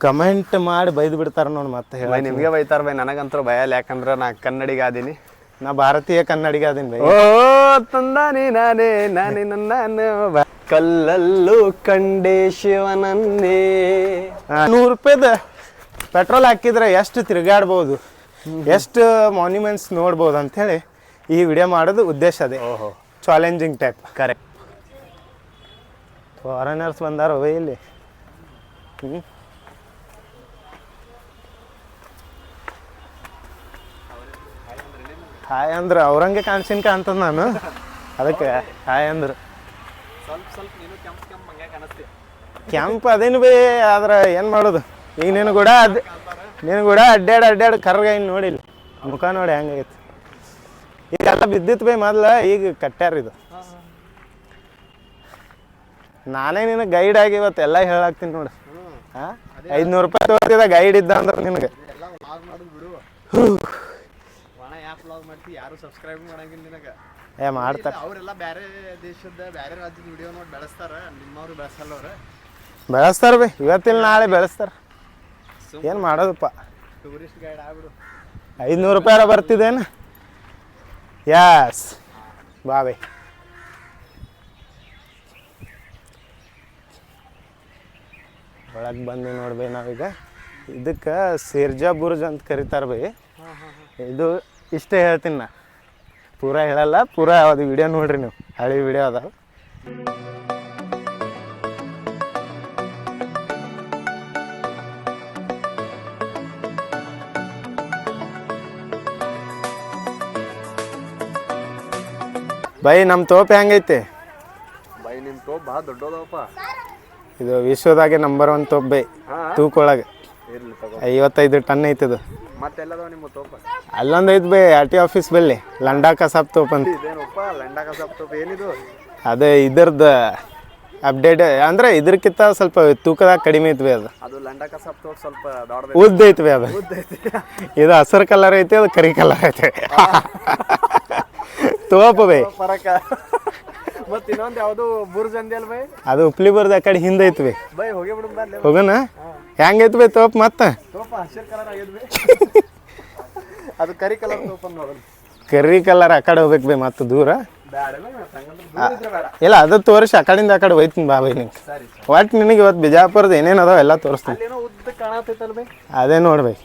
Comment ಮಾಡಿ ಬೈದು ಬಿಡ್ತಾರ ನೋಡಿ ಮತ್ತೆ ಹೇಳಿ ನಿಮಗೆ ನಿಮ್ಗೆ ಬೈತಾರ ಬೈ ನನಗಂತೂ ಭಯಲ್ಲ ಯಾಕಂದ್ರೆ ನಾ ಕನ್ನಡಿಗ ಅದೀನಿ. ನಾ ಭಾರತೀಯ ಕನ್ನಡಿಗ ಅದೀನಿ ಬೈ. ಓ ತಂದಾನಿ ನಾನೇ ನಾನೇ ನನ್ನ ಕಲ್ಲಲ್ಲೂ ಕಂಡೆ ಶಿವನನ್ನೇ. ನೂರು ರೂಪಾಯಿದ ಪೆಟ್ರೋಲ್ ಹಾಕಿದ್ರೆ ಎಷ್ಟು ತಿರುಗಾಡ್ಬೋದು ಎಷ್ಟು ಮಾನ್ಯುಮೆಂಟ್ಸ್ ನೋಡ್ಬೋದು ಅಂಥೇಳಿ ಈ ವಿಡಿಯೋ ಮಾಡೋದು ಉದ್ದೇಶ ಅದೇ. ಓಹೋ. ಚಾಲೆಂಜಿಂಗ್ ಟೈಪ್ ಕರೆಕ್ಟ್ ಫಾರಿನರ್ಸ್ ಬಂದಾರ ಇಲ್ಲಿ? ಹ್ಞೂ ಹಾಯ್ ಅಂದ್ರೆ ಅವ್ರಂಗೆ ಕಾಣಿಸಿನ್ಕ ಅಂತಂದ ನಾನು. ಅದಕ್ಕೆ ಹಾಯ್ ಅಂದ್ರೆ. ಸ್ವಲ್ಪ ಸ್ವಲ್ಪ ನೀನು ಕೆಂಪ್ ಕೆಂಪ್ ಹಂಗೆ ಕೆಂಪ್ ಅದೇನು ಬೇ ಆದ್ರೆ ಏನು ಮಾಡೋದು? ಈಗ ನೀನು ಕೂಡ ಅದ್ ನೀನು ಕೂಡ ಅಡ್ಡಾಡ ಅಡ್ಡಾಡ ಕರ್ಗ ಇನ್ನು ನೋಡಿಲ್ಲ ಮುಖ ನೋಡಿ ಹೆಂಗಾಗೈತಿ. ಈಗ ಎಲ್ಲ ಬಿದ್ದಿತ್ತು ಬೇ ಮೊದ್ಲ ಈಗ ಕಟ್ಟ್ಯಾರ ಇದು. ನಾನೇ ನಿನಗೆ ಗೈಡ್ ಆಗಿ ಇವತ್ತು ಎಲ್ಲ ಹೇಳಾಕ್ತೀನಿ ನೋಡು. ಹಾಂ ಐದುನೂರು ರೂಪಾಯಿ ತೋರಿಸಿದ ಗೈಡ್ ಇದ್ದ ಅಂದ್ರೆ ನಿನಗೆ. ವ್ಲಾಗ್ ಮಾಡ್ತಿ ಯಾರು ಸಬ್ಸ್ಕ್ರೈಬ್ ಮಾಡಂಗಿಲ್ಲ ನಿನಗ. ಏ ಮಾಡ್ತಾರೆ ಅವರೆಲ್ಲ ಬೇರೆ ದೇಶದ ಬೇರೆ ರಾಜ್ಯದ ವಿಡಿಯೋ ನೋಡಿ ಬೆಳೆಸ್ತಾರ ನಿಮ್ಮವ್ರು ಬೆಳೆಸಲ್ಲ ಅವ್ರ ಬೆಳೆಸ್ತಾರೆ ಬಿ ಇವತ್ತಿಲ್ಲ ನಾಳೆ ಬೆಳೆಸ್ತಾರೆ. ಏನು ಮಾಡೋದಪ್ಪ? Tourist guide ಆಗ್ಬಿಡು. ಐದುನೂರು ರೂಪಾಯಿ ಬರ್ತಿದ್ದೇನು? ಯಾಸ್ ಬಾವೆ ಒಳಗೆ ಬಂದು ನೋಡ್ಬೇ ನಾವೀಗ. ಇದಕ್ಕೆ ಸಿರ್ಜಾ ಬುರ್ಜ್ ಅಂತ ಕರಿತಾರೆ ಬೈ. ಇದು ಇಷ್ಟೇ ಹೇಳ್ತೀನಿ ನಾ. ಪೂರಾ ಹೇಳಲ್ಲ ಪೂರ ಅದು ವಿಡಿಯೋ ನೋಡ್ರಿ ನೀವು. ಹಳೆ ವಿಡಿಯೋ ಅದಾವ ಬೈ ನಮ್ಮ ತೋಪ ಹೆಂಗೈತೆ? ಬೈ ನಿಮ್ಮ ತೋಪ್ ಬಹಳ ದೊಡ್ಡದಪ್ಪ ಇದು ವಿಶ್ವದಾಗೆ ನಂಬರ್ ಒನ್ ತೋಪ್ ಬೈ. ತೂಕೊಳಗೆ. ಐವತ್ತೈದು ಟನ್ ಐತದು ಅಲ್ಲೊಂದು ಐತೆ ಬೈ ಆರ್ ಟಿ ಆಫೀಸ್ ಬಲ್ಲಿ ಲಂಡಾ ಕಸಾಬ್ ತೋಪ್ ಅಂತ. ಅದೇ ಇದ್ರದ್ದು ಅಪ್ಡೇಟ್ ಅಂದ್ರೆ ಇದ್ರಕ್ಕಿಂತ ಸ್ವಲ್ಪ ತೂಕದಾಗ ಕಡಿಮೆ ಐತ್ವಿ ಅದು. ಉದ್ದ ಐತ್ವಿ ಅದು. ಇದು ಹಸಿರು ಕಲರ್ ಐತಿ ಅದು ಕರಿ ಕಲರ್ ಐತೆ. ತೋಪ ಬೈ. ಮತ್ತೆ ಇನ್ನೊಂದು ಯಾವುದು ಬುರ್ಜ್ ಅಂದ್ಯಲ್ ಬೈ? ಅದು ಉಪ್ಲಿ ಬರ್ದ ಆ ಕಡೆ ಹಿಂದೆ ಐತ್ವಿ ಬೈ. ಹೋಗಿ ಬಿಡು ಬರ್ಲಿ ಹೋಗೋಣ? ಹೆಂಗೈತಿ ಬೈ ತೋಪ್ ಮತ್ತೆ? ಅದು ಕರಿ ಕಲರ್ ಕರಿ ಕಲರ್ ಆ ಕಡೆ ಹೋಗ್ಬೇಕು ಬೈ ಮತ್ತೆ ದೂರ? ಇಲ್ಲ ಅದು ತೋರಿಸಿ ಆ ಕಡೆಯಿಂದ ಆ ಕಡೆ ಹೋಯ್ತೀನಿ ಬಾ ಬೈ ನಿಂಗೆ. ಒಟ್ ಒಟ್ಟು ನಿನಗೆ ಇವತ್ತು ಬಿಜಾಪುರದ ಏನೇನು ಅದಾವ ಎಲ್ಲ ತೋರಿಸ್ತೀನಿ. ಅದೇ ನೋಡ್ಬೇಕು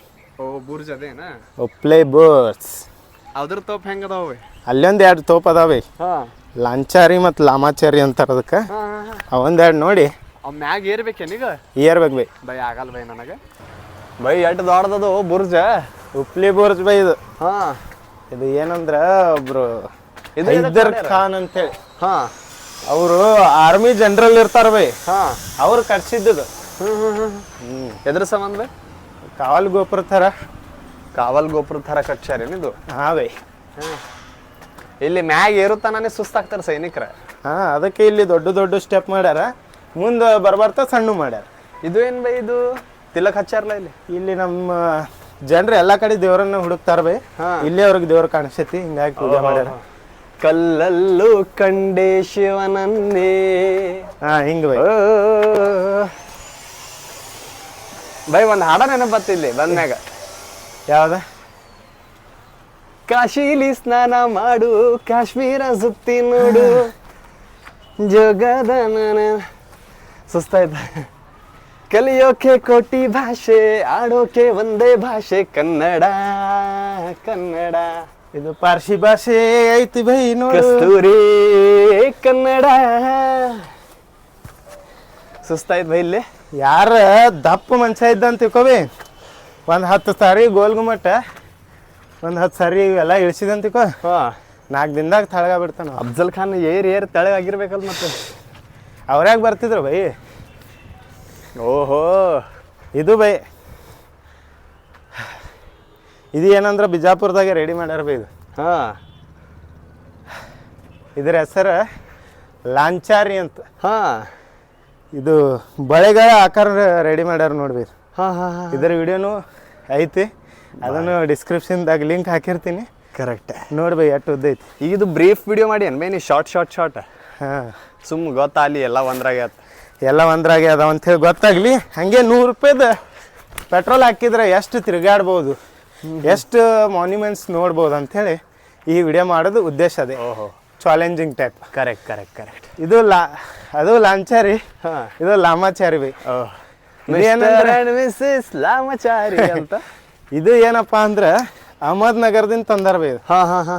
ಉಪ್ಲೆ ಬೋರ್ಸ್ ಅದ್ರ ತೋಪ್ ಹೆಂಗ ಅದಾವ ಅಲ್ಲೊಂದು ಎರಡು ತೋಪ್ ಅದಾವೆ ಲಾಂಚಾರಿ ಮತ್ತು ಲಾಮಾಚಾರಿ ಅಂತಾರ ಅದಕ್ಕೆ. ಅವೊಂದೆರಡು ನೋಡಿ. ಅವ್ ಮ್ಯಾಗ ಏರ್ಬೇಕೇನೀಗ ಏರ್ಬೇಕು ಬೈ. ಬೈ ಆಗಲ್ಲ ಬೈ ನನಗೆ. ಬೈ ಎಟ್ ದೊಡ್ಡದದು ಬುರ್ಜ. ಉಪ್ಲಿ ಬುರ್ಜ್ ಬೈ ಇದು. ಹಾ. ಇದು ಏನಂದ್ರ ಒಬ್ರು ಇದು ಹೈದರ್ ಖಾನ್ ಅಂತೇಳಿ. ಹಾ. ಅವರು ಆರ್ಮಿ ಜನರಲ್ ಇರ್ತಾರ ಬೈ. ಹಾ. ಅವ್ರು ಕಟ್ಸಿದ್ದು ಎದ್ರ ಸಂಬಂಧ ಬೈ? ಕಾವಲ್ ಗೋಪುರ ಥರ. ಕಾವಲ್ ಗೋಪುರ ಥರ ಕಟ್ಸ್ಯಾರೇನಿದು ಹಾ ಬೈ. ಇಲ್ಲಿ ಮ್ಯಾಗ ಏರುತ್ತಾನೆ ಸುಸ್ತಾಗ್ತಾರ ಸೈನಿಕರ. ಹಾ ಅದಕ್ಕೆ ಇಲ್ಲಿ ದೊಡ್ಡ ದೊಡ್ಡ ಸ್ಟೆಪ್ ಮಾಡ್ಯಾರ. ಮುಂದೆ ಬರ್ಬರ್ತಾ ಸಣ್ಣ ಮಾಡ್ಯಾರ. ಇದು ಏನು ಬೈ ಇದು? ತಿಲಕ್ ಹಚ್ಚಾರಲ್ಲ ಇಲ್ಲಿ? ಇಲ್ಲಿ ನಮ್ಮ ಜನರು ಎಲ್ಲ ಕಡೆ ದೇವರನ್ನ ಹುಡುಕ್ತಾರ ಬೈ. ಇಲ್ಲಿ ಅವ್ರಿಗೆ ದೇವ್ರ ಕಾಣಿಸ್ತೈತಿ ಹಿಂಗಾಗಿ ಪೂಜೆ ಮಾಡ್ಯಾರ. ಕಲ್ಲಲ್ಲೂ ಕಂಡೆ ಶಿವನನ್ನೇ. ಹಾ ಹಿಂಗ ಬೈ. ಬೈ ಒಂದು ಹಾಡ ನೆನಪು ಬತ್ತಿಲ್ಲಿ ಬಂದ್ಮ್ಯಾಗ. ಯಾವ್ದ? ಕಾಶಿಲಿ ಸ್ನಾನ ಮಾಡು ಕಾಶ್ಮೀರ ಸುತ್ತಿ ನೋಡು. ಜೋಗದ ಸುಸ್ತಾಯ್ತ ಕಲಿಯೋಕೆ ಕೋಟಿ ಭಾಷೆ ಆಡೋಕೆ ಒಂದೇ ಭಾಷೆ ಕನ್ನಡ ಕನ್ನಡ. ಇದು ಪಾರ್ಸಿ ಭಾಷೆ ಐತಿ ಬೈ ನೋಡಿ. ಕಸ್ತೂರಿ ಕನ್ನಡ. ಸುಸ್ತಾಯ್ತು ಬೈ ಇಲ್ಲಿ. ಯಾರ ದಪ್ಪ ಮನುಷ್ಯ ಇದ್ದ ಅಂತ ತಿಳ್ಕೊಬಿ. ಒಂದು ಹತ್ತು ಸಾರಿ ಗೋಲ್ ಗುಮಟ ಒಂದು ಹತ್ತು ಸಾರಿ ಇವೆಲ್ಲ ಇಳಿಸಿದಂತಿಕೋ ಹಾ. ನಾಲ್ಕು ದಿನದಾಗ ತಳಗ ಬಿಡ್ತಾನ ಅಫ್ಜಲ್ ಖಾನ್ ಏರ್ ಏರ್ ತಳಗಾಗಿರ್ಬೇಕಲ್ಲ ಮತ್ತೆ. ಅವ್ರ್ಯಾಗ ಬರ್ತಿದ್ರು ಬೈ? ಓಹೋ ಇದು ಬೈ. ಇದು ಏನಂದ್ರೆ ಬಿಜಾಪುರದಾಗೆ ರೆಡಿ ಮಾಡ್ಯಾರ ಬೈ ಇದು. ಹಾ. ಇದ್ರ ಹೆಸರು ಲಾಂಚಾರಿ ಅಂತ. ಹಾ. ಇದು ಬಳೆಗಳ ಆಕಾರ ರೆಡಿ ಮಾಡ್ಯಾರ ನೋಡ್ಬಿ ಹಾ ಹಾ ಹಾಂ. ಇದರ ವಿಡಿಯೋನು ಐತಿ. ಅದನ್ನು ಡಿಸ್ಕ್ರಿಪ್ಷನ್ದಾಗ ಲಿಂಕ್ ಹಾಕಿರ್ತೀನಿ. ಕರೆಕ್ಟ್ ನೋಡ್ಬೈ ಎಷ್ಟು ಉದ್ದೈತಿ ಈಗ ಇದು ಬ್ರೀಫ್ ವಿಡಿಯೋ ಮಾಡಿ ಅನ್ಬೇನಿ ಶಾರ್ಟ್ ಶಾರ್ಟ್ ಶಾರ್ಟ್ ಹಾಂ. ಸುಮ್ ಗೊತ್ತಾಗಲಿ ಎಲ್ಲ ಒಂದ್ರಾಗೆ ಆತ್. ಎಲ್ಲ ಒಂದ್ರಾಗೆ ಅದಾವ ಅಂತೇಳಿ ಗೊತ್ತಾಗಲಿ ಹಾಗೆ ನೂರು ರೂಪಾಯ್ದು ಪೆಟ್ರೋಲ್ ಹಾಕಿದ್ರೆ ಎಷ್ಟು ತಿರುಗಾಡ್ಬೋದು ಎಷ್ಟು ಮಾನ್ಯುಮೆಂಟ್ಸ್ ನೋಡ್ಬೋದು ಅಂಥೇಳಿ ಈ ವಿಡಿಯೋ ಮಾಡೋದು ಉದ್ದೇಶ ಅದೇ. ಓಹೋ. Challenging type correct correct correct ಇದು ಲಾ ಅದು ಲಾಂಚಾರಿ ಹಾಂ. ಇದು ಲಾಮಾಚಾರಿ ಬೈ. ಏನಂದ್ರೆ ಮಿಸ್ಸಸ್ ಲಾಮಚಾರಿ ಅಂತ. ಇದು ಏನಪ್ಪ ಅಂದ್ರೆ ಅಹಮದ್ ನಗರದಿಂದ ತಂದಾರ ಬೈ ಇದು. ಹಾ ಹಾ ಹಾ.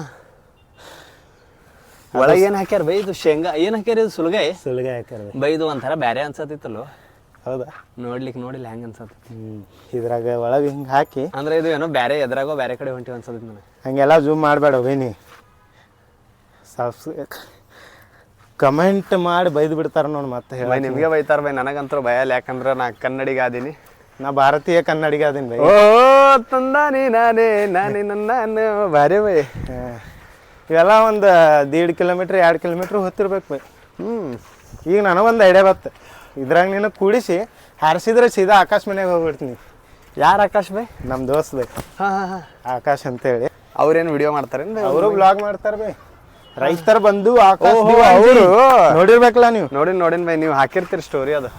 ಒಳಗೆ ಏನು ಹಾಕ್ಯಾರ ಬೈ? ಇದು ಶೇಂಗಾ. ಏನು ಹಾಕ್ಯಾರ ಇದು? ಸುಲ್ಗಾಯಿ ಸುಲಗಾಯಿ ಹಾಕ್ಯಾರ ಬೈದು ಬೈ ಇದು ಒಂಥರ ಬ್ಯಾರೆ ಅನ್ಸತ್ತಿತ್ತಲ್ಲೋ? ಹೌದಾ? ನೋಡ್ಲಿಕ್ಕೆ ನೋಡಿಲ್ಲ ಹೆಂಗ್ ಅನ್ಸತ್ತ ಹ್ಮ್. ಇದ್ರಾಗ ಒಳಗೆ ಹಿಂಗೆ ಹಾಕಿ. ಅಂದ್ರೆ ಇದು ಏನೋ ಬ್ಯಾರೆ ಎದ್ರಾಗೋ ಬ್ಯಾರೆ ಕಡೆ ಹೊಂಟಿ ಅನ್ಸತ್ತಿತ್ತು ನನಗೆ. ಹಂಗೆಲ್ಲ ಜೂಮ್ ಮಾಡಬೇಡ ಬೈನಿ ಸಬ್ಸ್ ಕಮೆಂಟ್ ಮಾಡಿ ಬೈದು ಬಿಡ್ತಾರ ನೋಡಿ ಮತ್ತೆ ಹೇಳಿ ಬೈ ನಿಮ್ಗೆ ಬೈತಾರ ಬೈ ನನಗಂತೂ ಭಯಲ್ಲ ಯಾಕಂದ್ರೆ ನಾ ಕನ್ನಡಿಗ ಅದೀನಿ. ನಾ ಭಾರತೀಯ ಕನ್ನಡಿಗ ಅದೀನಿ ಬೈ. ಓ ತಂದಾನಿ ನಾನೇ ನಾನೇ ನನ್ನ ಭಾರಿ ಬೈ. ಇವೆಲ್ಲ ಒಂದು ದೀಡ್ ಕಿಲೋಮೀಟ್ರ್ ಎರಡು ಕಿಲೋಮೀಟ್ರ್ ಹೊತ್ತಿರ್ಬೇಕು ಹ್ಞೂ ಈಗ ನನಗೊಂದು ಐಡಿಯಾ ಬತ್ತು ಇದ್ರಾಗ ನೀನು ಕೂಡಿಸಿ ಹಾರಿಸಿದ್ರೆ ಸೀದಾ ಆಕಾಶ ಮನೆಗೆ ಹೋಗ್ಬಿಡ್ತೀನಿ. ಯಾರು ಆಕಾಶ್ ಬೈ ನಮ್ಮ ದೋಸ್ತ್ ಬೈ ಹಾಂ ಹಾಂ ಹಾಂ. ಆಕಾಶ್ ಅಂತೇಳಿ. ಅವ್ರೇನು ವಿಡಿಯೋ ಮಾಡ್ತಾರೆ ಅವರು ಬ್ಲಾಗ್ ಮಾಡ್ತಾರೆ ಬೈ ರೈತರ ಬಂದು ಅವರು. ನೋಡಿರ್ಬೇಕಲ್ಲ ನೀವು. ನೋಡಿ ನೋಡಿನ ಬೈ ನೀವು ಹಾಕಿರ್ತೀರಿ ಸ್ಟೋರಿ ಅದು.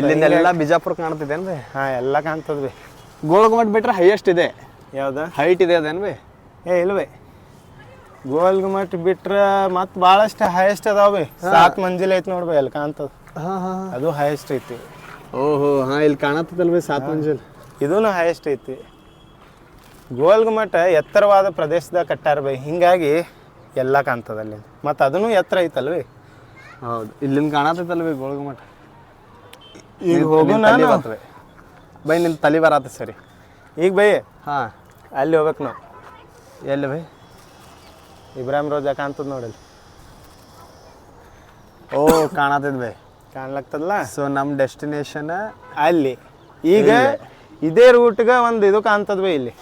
ಇಲ್ಲಿಂದ ಎಲ್ಲ ಬಿಜಾಪುರ ಕಾಣ್ತಿದ್ದೇನು ಬೈ ಹಾಂ ಎಲ್ಲ ಕಾಣ್ತದ ಬೈ ಗೋಳಗುಮಟ್ ಬಿಟ್ರೆ ಹೈಯೆಸ್ಟ್ ಇದೆ. ಯಾವ್ದು? ಹೈಟ್ ಇದೆ ಅದೇನು ಬೈ ಏ ಇಲ್ಲ ಬೈ ಗೋಲ್ ಗುಮ್ಮಟ್ ಬಿಟ್ರ ಮತ್ ಬಹಳಷ್ಟು ಹೈಯೆಸ್ಟ್ ಅದಾವ ಬೈ ಸಾತ್ ಮಂಜಿಲ್ ಐತಿ ನೋಡ್ಬ ಬೈ ಅಲ್ಲಿ ಕಾಣ್ತದ. ಹಾ ಹಾ ಅದು ಹೈಯೆಸ್ಟ್ ಐತಿ. ಓಹೋ ಹಾ ಇಲ್ಲಿ ಕಾಣತ್ತದಲ್ವೇ ಸಾತ್ ಮಂಜಿಲ್? ಇದೂನು ಹೈಯೆಸ್ಟ್ ಐತಿ. ಗೋಲ್ ಗುಮ್ಮಟ ಎತ್ತರವಾದ ಪ್ರದೇಶದಾಗ ಕಟ್ಟಾರ ಬೈ. ಹಿಂಗಾಗಿ ಎಲ್ಲ ಕಾಣ್ತದ ಅಲ್ಲಿ ಮತ್ತು ಅದನ್ನು ಎತ್ತರ ಐತಲ್ವಿ? ಹೌದು. ಇಲ್ಲಿಂದ ಕಾಣತ್ತೈತಲ್ಲ ಗೋಲ್ ಈಗ ಹೋಗೋಣ ನಾನು. ಬೈ ನಿನ್ ತಲೆ ಬರತ್ತ ಸರಿ. ಈಗ ಬೈ. ಹಾ. ಅಲ್ಲಿ ಹೋಗ್ಬೇಕು ನಾವು. ಎಲ್ಲಿ ಬೈ? ಇಬ್ರಾಹಿಂ ರೋಜಾ ಕಾಣ್ತದ ನೋಡಲ್ಲಿ ಓ ಕಾಣತದ ಬೈ. ಕಾಣ್ಲತ್ತದಲ್ಲ ಸೊ ನಮ್ಮ ಡೆಸ್ಟಿನೇಷನ್ ಅಲ್ಲಿ. ಈಗ ಇದೇ ರೂಟ್ಗೆ ಒಂದು ಇದು ಕಾಣ್ತದ ಬೈ ಇಲ್ಲಿ.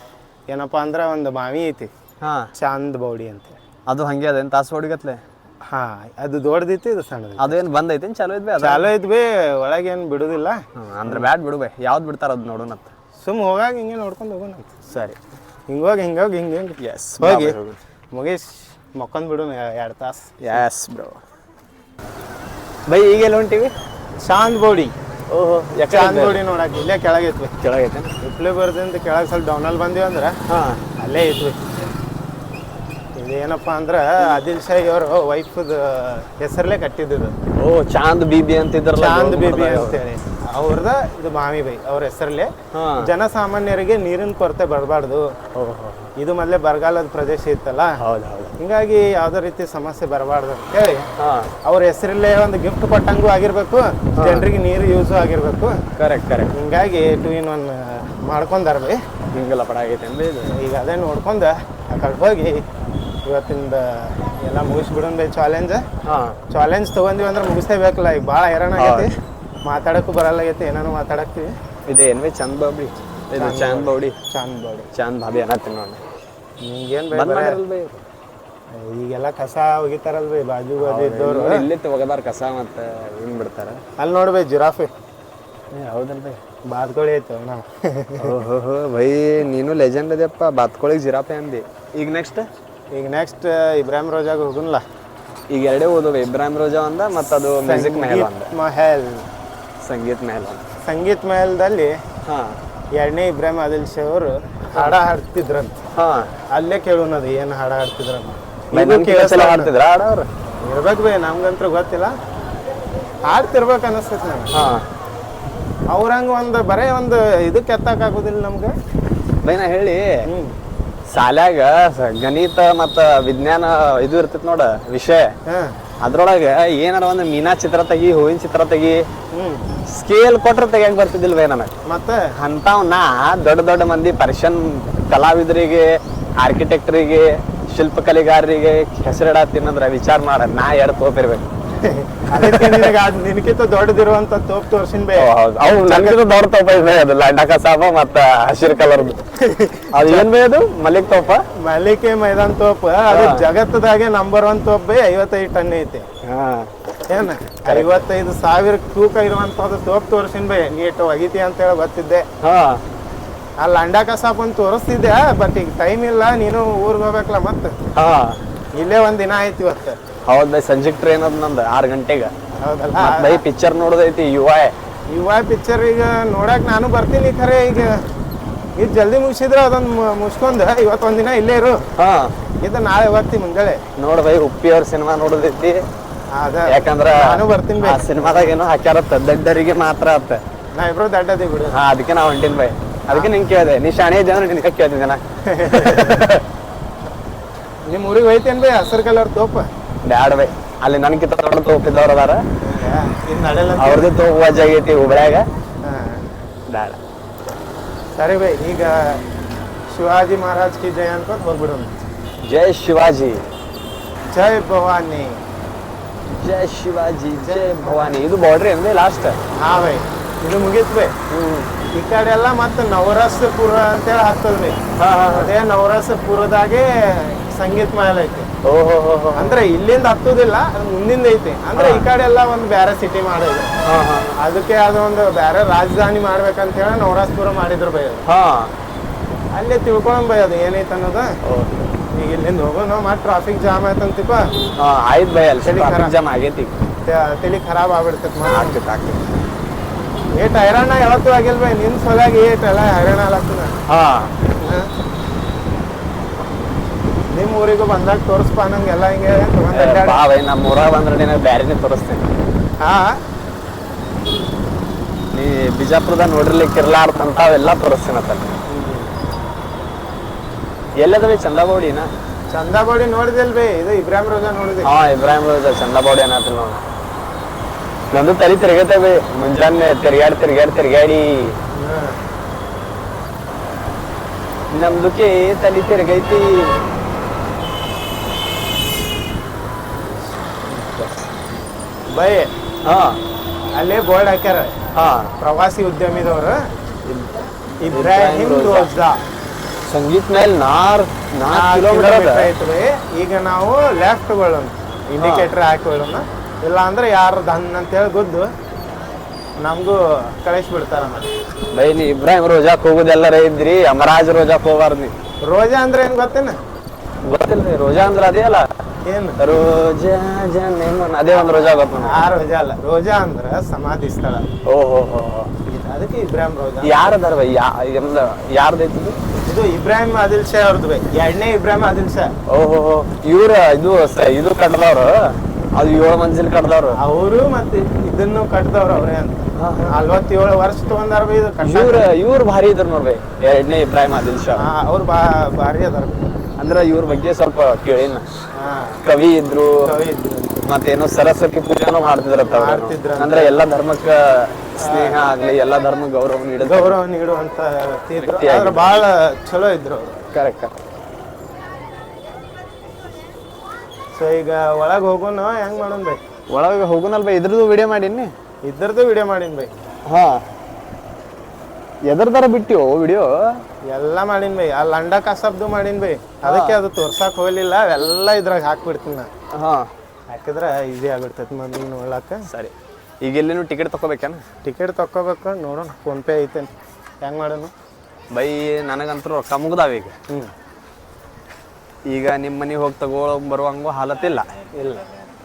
ಏನಪ್ಪ ಅಂದ್ರೆ ಒಂದು ಬಾವಿ ಐತಿ. ಹಾ. ಚಾಂದ್ ಬೌಡಿ ಅಂತ. ಅದು ಹಂಗೆ ಅದೇನು ತಾಸು ಹೊಡಿಗತ್ಲೆ ಹಾ ಅದು ದೊಡ್ಡದೈತಿ ಇದು ಸಣ್ಣದು ಅದೇನು ಬಂದೈತಿ ಚಲೋ ಇದ್ವಿ ಚಲೋ ಅದು? ಚಾಲು ಐತಿ ಬೇ ಒಳಗೇನು ಬಿಡುದಿಲ್ಲ. ಅಂದ್ರೆ ಬ್ಯಾಡ್ ಬಿಡು ಬೈ. ಯಾವ್ದು ಬಿಡ್ತಾರ ಅದು ನೋಡೋಣ ಸುಮ್ ಹೋಗಾಗ ಹಿಂಗೆ ನೋಡ್ಕೊಂಡು ಹೋಗೋಣ ಸರಿ. ಹಿಂಗೋಗಿ ಹಿಂಗೋಗಿ ಹಿಂಗೆ ಹಿಂಗೆ ಎಸ್ ಹೋಗಿ. ಮುಗಿಸ್ ಮಕ್ಕೊಂದ್ ಬಿಡು ಎರಡು ತಾಸು. ಯಾಸ್ ಬ್ರೋ ಬೈ ಈಗ ಎಲ್ಲಿ ಹೊಂಟಿವಿ? ಚಾಂದ್ ಬೌಡಿ ಓಹೋ ಚಾಂದ್ ಬೌಡಿ ನೋಡಕ್ಕೆ ಇಲ್ಲೇ ಕೆಳಗೆ ಇತ್ತು ಉಪ್ಲೆ ಬರ್ದಿಂದ ಕೆಳಗೆ ಸ್ವಲ್ಪ ಡೌನಲ್ಲಿ ಬಂದೀವಿ ಅಂದ್ರೆ ಹಾಂ. ಅಲ್ಲೇ ಇತ್ತು ಇದೇನಪ್ಪ ಅಂದ್ರೆ ಆದಿಲ್ ಶಾಹಿ ಅವರು ವೈಫದ ಹೆಸರಲ್ಲೇ ಕಟ್ಟಿದ್ದು ಓ ಚಾಂದ್ ಬೀಬಿ ಅಂತಿದ್ರಲ್ಲ ಚಾಂದ್ ಬೇಬಿ ಅಂತೇಳಿ. ಅವ್ರದ ಇದು ಮಾಮಿ ಬೈ ಅವ್ರ ಹೆಸರಲ್ಲೇ. ಜನಸಾಮಾನ್ಯರಿಗೆ ನೀರಿನ ಕೊರತೆ ಬರಬಾರ್ದು. ಇದು ಮೊದಲೇ ಬರಗಾಲದ ಪ್ರದೇಶ ಇತ್ತಲ್ಲ? ಹೌದು ಹೌದು. ಹಿಂಗಾಗಿ ಯಾವ್ದೇ ರೀತಿ ಸಮಸ್ಯೆ ಬರಬಾರ್ದು ಅಂತ ಹೇಳಿ. ಅವ್ರ ಹೆಸರಲ್ಲೇ ಒಂದು ಗಿಫ್ಟ್ ಕೊಟ್ಟಂಗೂ ಆಗಿರ್ಬೇಕು ಜನರಿಗೆ ನೀರು ಯೂಸ್ ಆಗಿರ್ಬೇಕು. ಕರೆಕ್ಟ್ ಕರೆಕ್ಟ್ ಹಿಂಗಾಗಿ ಟು ಇನ್ ಒನ್ ಮಾಡ್ಕೊಂಡಾರ ಬೈ. ಹಿಂಗೆಲ್ಲ ಪಡ ಆಗೈತೆ ಈಗ ಅದೇ ನೋಡ್ಕೊಂಡು ಆ ಕಡೆ ಹೋಗಿ ಇವತ್ತಿಂದ ಎಲ್ಲ ಮುಗಿಸ್ಬಿಡೋಣ ಬೈ ಚಾಲೆಂಜ್ ಚಾಲೆಂಜ್ ತೊಗೊಂಡಿವಿ ಅಂದ್ರೆ ಮುಗಿಸ್ಲೇಬೇಕಲ್ಲ ಈಗ ಭಾಳ ಹೈರಾಣ ಆಗೈತಿ. ಮಾತಾಡಕ್ಕೂ ಬರಲ್ಲ ಆಗೈತಿ ಏನಾನು ಮಾತಾಡಕ್ತೀವಿ. ಇದು ಏನು ಬೈ ಚಂದ್ ಬಾಬಿ ಇದು ಚಾಂದ್ ಬೌಡಿ ಚಂದ ಬಾಡಿ ಚಾಂದ್ ಬಾಬಿ ಅನ್ನತ್ತೀನಿ ನೋಡಿ ನಿಮ್ಗೇನು ಬೈ ಈಗೆಲ್ಲ ಕಸ ಒಗಿತಾರಲ್ಲ ಬೈ ಬಾಜು ಬಾಜು ಇದ್ದವ್ರು. ಇಲ್ಲಿ ಒಗದಾರ ಕಸ ಮತ್ತೆ ಏನು ಬಿಡ್ತಾರ? ಅಲ್ಲಿ ನೋಡ್ಬೇ ಜಿರಾಫೆ. ಬೈ ಬಾತ್ಕೋಳಿ ಐತೆ ನಾವು ಓಹೋ ಬೈ ನೀನು ಲೆಜೆಂಡ್ ಅದಪ್ಪ ಬಾತ್ಕೋಳಿ ಜಿರಾಫೆ ಅಂದಿ. ಈಗ ನೆಕ್ಸ್ಟ್ ಈಗ ನೆಕ್ಸ್ಟ್ ಇಬ್ರಾಹಿಂ ರೋಜಾಗ ಹೋಗುನ್ಲ. ಈಗ ಎರಡೇ ಓದೋದು ಇಬ್ರಾಹಿಂ ರೋಜಾ ಅಂದ ಮತ್ತೆ ಅದು ಮ್ಯೂಸಿಕ್ ಮೆಹಲ್ ಮಾ ಮಹಲ್. ಸಂಗೀತ್ ಮಹಲ್ ಸಂಗೀತ ಮಹಲ್ದಲ್ಲಿ ಹಾಂ. ಎರಡನೇ ಇಬ್ರಾಹಿಂ ಆದಿಲ್ ಶಾ ಅವರು ಹಾಡ ಹಾಡ್ತಿದ್ರಂತ. ಹಾಂ. ಅಲ್ಲೇ ಕೇಳೋಣದು ಏನು ಹಾಡ ಹಾಡ್ತಿದ್ರಂತ. ಇದು ಹಾಡ್ತಿದ್ರ ಹಾಡವ್ರು ಇರ್ಬೇಕು ಬೈ ನಮ್ಗಂತೂ ಗೊತ್ತಿಲ್ಲ. ಹಾಡ್ತಿರ್ಬೇಕು ಅನಿಸ್ತೈತಿ ನಮ್ಗೆ. ಹಾಂ. ಅವ್ರಂಗ ಒಂದು ಬರೇ ಒಂದು ಇದಕ್ಕೆ ಎತ್ತಕ್ಕಾಗೋದಿಲ್ಲ ನಮ್ಗೆ. ಬೈನ ಹೇಳಿ ಶಾಲ್ಯಾಗ ಸ- ಗಣಿತ ಮತ್ತು ವಿಜ್ಞಾನ ಇದು ಇರ್ತೈತಿ ನೋಡ ವಿಷಯ. ಹಾಂ. ಅದ್ರೊಳಗೆ ಏನಾರ ಒಂದು ಮೀನಾ ಚಿತ್ರ ತೆಗಿ ಹೂವಿನ ಚಿತ್ರ ತೆಗಿ ಸ್ಕೇಲ್ ಕೊಟ್ರೆ ತೆಗಿಯಕ್ ಬರ್ತಿದ್ದಿಲ್ವೇ ನನಗೆ ಮತ್ತೆ? ಅಂಥವ್ನ ದೊಡ್ಡ ದೊಡ್ಡ ಮಂದಿ ಪರ್ಷನ್ ಕಲಾವಿದರಿಗೆ ಆರ್ಕಿಟೆಕ್ಟ್ರಿಗೆ ಶಿಲ್ಪಕಲೆಗಾರರಿಗೆ ಹೆಸರಿಡತ್ತಿನಂದ್ರೆ ವಿಚಾರ ಮಾಡ ನಾ ಎರಡು ತೋಪಿರ್ಬೇಕು. ನಿನಕಿಂತ ದೊಡ್ಡದಿರುವಂತ ತೋಪ್ ತೋರ್ಸಿನ ಬೇ. ಅವು ನನಗಿಂತ ದೊಡ್ಡ ತೋಪ ಇದೆ ಅದು ಲಂಡಕ ಸಾಬ ಮತ್ತ ಹಸಿರು ಕಲರ್ ಅದು ಏನ್ ಬೈ ಅದು? ಮಲ್ಲಿಕ್ ತೋಪ? ಮಲ್ಲಿಕೆ ಮೈದಾನ್ ತೋಪ. ಅದು ಜಗತ್ತದಾಗೆ ನಂಬರ್ ಒನ್ ತೋಪ್ ಬೈ ಐವತ್ತೈದು ಟನ್ ಐತಿ. ಹಾ. ಏನ? ಐವತ್ತೈದು ಸಾವಿರ ತೂಕ ಇರುವಂತದ್ದು ತೋಪ್ ತೋರ್ಸಿನ್ ಬೈ. ನೀಟ್ ಒಗಿತಿ ಅಂತ ಹೇಳಿ ಗೊತ್ತಿದ್ದೆ. ಹಾ. ಆ ಲಂಡಾ ಕಸಾಪ್ ಅಂತ ತೋರಿಸ್ತಿದ್ದೆ ಬಟ್ ಈಗ ಟೈಮ್ ಇಲ್ಲ ನೀನು ಊರಿಗೆ ಹೋಗ್ಬೇಕಲ್ಲ ಮತ್ತೆ. ಹಾ. ಇಲ್ಲೇ ಒಂದ್ ದಿನ ಆಯ್ತು ಇವತ್ತು. ಹೌದ್ ಬೈ ಸಂಜೆಗ್ ಟ್ರೈನ್ ಅದ ನಂದು ಆರ್ ಗಂಟೆಗೆ. ಹೌದಲ್ಲ? ಬೈ ಪಿಕ್ಚರ್ ನೋಡೋದೈತಿ ಯು ಐ ಯುವ ಪಿಕ್ಚರ್ ಈಗ ನೋಡಕ್ ನಾನು ಬರ್ತೀನಿ ಖರೆ ಈಗ. ಇದು ಜಲ್ದಿ ಮುಗಿಸಿದ್ರೆ ಅದೊಂದು ಮುಗಿಸ್ಕೊಂಡು ಇವತ್ತು ಒಂದಿನ ಇಲ್ಲೇ ಇರು. ಹಾ. ಇದು ನಾಳೆ ಬರ್ತಿ ಮುಂಜಾನೆ ನೋಡ್ ಬೈ ಉಪ್ಪಿ ಅವ್ರ ಸಿನಿಮಾ ನೋಡೋದೈತಿ. ಅದ. ಯಾಕಂದ್ರ ನಾನು ಬರ್ತೀನಿ ಬೈ. ಆ ಸಿನಿಮಾದಾಗ ಏನೋ ಹಾಕ್ಯಾರತ್ತ ದಡ್ಡರಿಗೆ ಮಾತ್ರ ಅತ್ತ. ನಾ ಇಬ್ರು ದಡ್ಡದಿ ಬಿಡು. ಹಾ ಅದಕ್ಕೆ ನಾ ಹೊಂಟಿನ್ ಬೈ. ಅದಕ್ಕೆ ನಿಂಗೆ ಕೇಳಿದೆ ನೀ ಶಾಣೆ ಇದ್ದೆ ಅಂದ್ರೆ ನಿನ್ಗೆ ಕೇಳ್ತಿದ್ದೆ ನಾ. ನಿಮ್ಮ ಊರಿಗೆ ಹೋಯ್ತೇನ್ ಬೈ ಹಸಿರು ಕಲರ್ ತೋಪ. ಬ್ಯಾಡ ಬೈ ಅಲ್ಲಿ ನನ್ಕಿಂತ ದೊಡ್ಡ ತೋಪಿದ್ದವ್ರು ಅದಾರ. ಅವ್ರದ್ದು ತೋಪು ವಜ್ ಆಗೈತಿ ಹುಬ್ಳ್ಯಾಗ. ಬ್ಯಾಡ. ಸರಿ ಬೈ ಈಗ ಶಿವಾಜಿ ಮಹಾರಾಜ್ ಕಿ ಜಯ ಅನ್ಕೊಂತ ಹೋಗ್ಬಿಡೋಣ ಜೈ ಶಿವಾಜಿ. ಜೈ ಭವಾನಿ. ಜೈ ಶಿವಾಜಿ ಜೈ ಭವಾನಿ. ಇದು ಬಾರ್ಡ್ರಿ ಅಂದ್ರೆ ಲಾಸ್ಟ್ ಹಾ ಬೈ ಇದು ಮುಗೀತು ಬೈ. ಈ ಕಡೆ ಎಲ್ಲ ಮತ್ತೆ ನವರಸಪುರ ಅಂತೇಳಿ ಹತ್ತದ ಬೈ. ಅದೇ ನವರಸಪುರದಾಗೆ ಸಂಗೀತ ಮಹಲ್ ಐತಿ. ಅಂದ್ರೆ ಇಲ್ಲಿಂದ ಹತ್ತುದಿಲ್ಲ ಮುಂದಿಂದ ಐತಿ. ಅಂದ್ರೆ ಈ ಕಡೆ ಎಲ್ಲ ಒಂದು ಬೇರೆ ಸಿಟಿ ಮಾಡಿದ್ರು. ಹಾ ಹಾ. ಅದಕ್ಕೆ ಅದೊಂದು ಬೇರೆ ರಾಜಧಾನಿ ಮಾಡ್ಬೇಕಂತ ಹೇಳಿ ನವರಾಸ್ಪುರ ಮಾಡಿದ್ರು ಬೈ ಅಲ್ಲೇ ತಿಳ್ಕೊಂಡ್ ಬೈ ಅದು ಏನೈತೆ ಅನ್ನೋದು ಈಗ ಇಲ್ಲಿಂದ ಹೋಗೋಣ ಮತ್ತೆ ಟ್ರಾಫಿಕ್ ಜಾಮ್ ಆಯ್ತಂತಿಪ್ಪ ಆಯ್ತು ಬೈ ಅಲ್ಲಿ ಜಾಮ್ ಆಗೈತಿ. ತಲೆ ಖರಾಬ್ ಆಗ್ಬಿಡ್ತೈತಿ ಆಗ್ತೈತೆ ಆಗ್ತೈತೆ. ಏಟ್ ಹೈರಾಣ ಯಾವತ್ತೂ ಆಗಿಲ್ಲ ಬೈ ನಿನ್ ಸೊಲಾಗಿ ಏಟ್ ಎಲ್ಲ ಹೈರಾಣ ಆಗ್ತದ ಹಾ. ನಿಮ್ಮ ಊರಿಗೂ ಬಂದಾಗ ತೋರಿಸ್ಪ ನಂಗೆಲ್ಲ ಹಿಂಗೆ ತಗೊಂಡ್ ಅಡ್ಡಾಡಿ. ಬಾ ಬೈ ನಮ್ಮ ಊರಾಗ ಬಂದ್ರೆ ನೀ ಬ್ಯಾರೆನೇ ತೋರಿಸ್ತೀನಿ. ಹಾ? ನೀ ಬಿಜಾಪುರದಾಗ ನೋಡಿರ್ಲಿಕ್ಕಿರ್ಲಾರ್ದಂತ ಅವೆಲ್ಲ ತೋರಿಸ್ತೀನಿ ಅಂತ ಎಲ್ಲದವಿ ಚಂದಾಬೌಡಿನ ಚಂದಾಬಾಡಿ ನೋಡಿದಿಲ್ ಬೇ ಇದು ಇಬ್ರಾಹಿಂ ರೋಜಾ ನೋಡಿದೆ ಹಾ ಇಬ್ರಾಹಿಂ ರೋಜಾ ಚಂದಾಬೌಡಿ ಅನ್ನತ್ತ ನೋಡಿ. ನಂದು ತಲೆ ತಿರುಗತ್ತೆ ಬೈ ಮುಂಜಾನೆ ತಿರ್ಗಾಡಿ ತಿರ್ಗಾಡಿ ತಿರ್ಗಾಡಿ. ನಮ್ದುಕ್ಕೆ ತಲೆ ತಿರ್ಗೈತಿ. ಬೈ ಹಾ. ಅಲ್ಲೇ ಬೋರ್ಡ್ ಹಾಕ್ಯಾರ. ಹಾ. ಪ್ರವಾಸಿ ಉದ್ಯಮಿದವರು. ಇಬ್ರಾಹಿಂ ರೋಜಾ. ಸಂಗೀತ ಮೇಲೆ ನಾರ್ ಕಿಲೋಮೀಟರ್ ಐತ್ರಿ. ಐತೆ ಈಗ ನಾವು ಲೆಫ್ಟ್ ಗಳನ್ನ ಇಂಡಿಕೇಟರ್ ಹಾಕೊಳ್ಳೋಣ ಇಲ್ಲ ಅಂದ್ರೆ ಯಾರು ದನ್ ಅಂತೇಳಿ ಗುದ್ದು ನಮಗೂ ಕಳಿಸ್ಬಿಡ್ತಾರ ಬಿಡ್ತಾರ ಬೈ ನೀ ಇಬ್ರಾಹಿಂ ರೋಜಾ ಹೋಗುದೆಲ್ಲರ ಇದ್ರಿ? ಅಮರಾಜ್ ರೋಜಾ ಹೋಗಾರ್ದಿ ನೀ. ರೋಜಾ ಅಂದ್ರೆ ಏನ್ ಗೊತ್ತೇನ? ಗೊತ್ತಿಲ್ಲ ರೋಜಾ ಅಂದ್ರೆ ಅದೇ ಅಲ್ಲ. ಏನು? ರೋಜಾ ಜನ ಅದೇ ಒಂದು ರೋಜಾ ಗೊತ್ತ ಆ ರೋಜಾ ಅಲ್ಲ ರೋಜಾ ಅಂದ್ರ ಸಮಾಧಿ ಸ್ಥಳ. ಓಹೋ ಅದಕ್ಕೆ ಇಬ್ರಾಹಿಂ ರೋಜಾ. ಯಾರದಾರ ಬೈ ಯಾ ಯಾರ್ದೈತಿ ಇದು? ಇದು ಇಬ್ರಾಹಿಂ ಆದಿಲ್ ಶಾ ಅವ್ರದ್ದು ಬೈ ಎರಡನೇ ಇಬ್ರಾಹಿಂ ಆದಿಲ್ ಶಾ ಓಹೋ ಇವ್ರ ಇದು ಇದು ಕಟ್ಟದವ್ರು ಅದು ಏಳು ಮಂಜಿಲ್ ಕಟ್ದವ್ರು. ಅವರು ಮತ್ತೆ ಇದನ್ನು ಕಟ್ಟಿದವ್ರು ಅವರೇ ಅಂತ. ನಲ್ವತ್ತೇಳು ವರ್ಷ ತಗೊಂಡಾರ ಬೈ ಇದು. ಇವ್ರ ಇವ್ರ ಭಾರಿ ಇದ್ರು ನೋಡ್ಬೇ ಎರಡನೇ ಇಬ್ರಾಹಿಂ ಆದಿಲ್ ಶಾ. ಅವ್ರು ಬಾ ಭಾರಿ ಅದಾರ. ಅಂದ್ರೆ ಇವ್ರ ಬಗ್ಗೆ ಸ್ವಲ್ಪ ಕೇಳಿನ ಕವಿ ಇದ್ರು ಕವಿ ಇದ್ರು. ಮತ್ತೇನೋ ಸರಸ್ವತಿ ಪೂಜೆನೂ ಮಾಡ್ತಿದ್ರು ಅವ್ರು. ಅಂದ್ರೆ ಎಲ್ಲಾ ಧರ್ಮಕ್ಕ ಸ್ನೇಹ ಆಗ್ಲಿ ಎಲ್ಲಾ ಧರ್ಮ ಗೌರವ ನೀಡ ಗೌರವ ನೀಡುವಂತ ವ್ಯಕ್ತಿ ಬಹಳ ಚಲೋ ಇದ್ರು ಕರೆಕ್ಟ್ ಸೊ ಈಗ ಒಳಗೆ ಹೋಗೋಣ ಹೆಂಗೆ ಮಾಡೋಣ ಬೈ? ಒಳಗೆ ಹೋಗೋನಲ್ ಬೈ ಇದ್ರದ್ದು ವಿಡಿಯೋ ಮಾಡೀನಿ ಇದ್ರದ್ದು ವಿಡಿಯೋ ಮಾಡೀನಿ ಬೈ. ಹಾ. ಎದರ್ದಾರ ಬಿಟ್ಟಿವೋ ವಿಡಿಯೋ ಎಲ್ಲ ಮಾಡೀನಿ ಬೈ. ಆ ಲಂಡ ಕಸಬ್ದು ಮಾಡೀನಿ ಬೈ. ಅದಕ್ಕೆ ಅದು ತೋರ್ಸಕ್ ಹೋಗ್ಲಿಲ್ಲ. ಅವೆಲ್ಲ ಇದ್ರಾಗ ಹಾಕ್ಬಿಡ್ತೀನಿ ನಾ. ಹಾ. ಹಾಕಿದ್ರೆ ಈಸಿ ಆಗ್ಬಿಡ್ತೈತಿ ಮೊದಲು ನೋಡ್ಲಾಕ ಸರಿ. ಈಗ ಎಲ್ಲಿನೂ ಟಿಕೆಟ್ ತಗೋಬೇಕೇನ ಟಿಕೆಟ್ ತಕ್ಕೋಬೇಕು. ನೋಡೋಣ. ಫೋನ್ಪೇ ಐತೇನು. ಹೆಂಗೆ ಮಾಡೋಣ ಬೈ ನನಗಂತೂ ರೊಕ್ಕ ಮುಗ್ದಾವ ಈಗ. ಹ್ಞೂ ಈಗ ನಿಮ್ಮ ಮನೆಗೆ ಹೋಗಿ ತಗೋ ಬರುವಂಗು ಹಾಲತ್ತಿಲ್ಲ. ಇಲ್ಲ.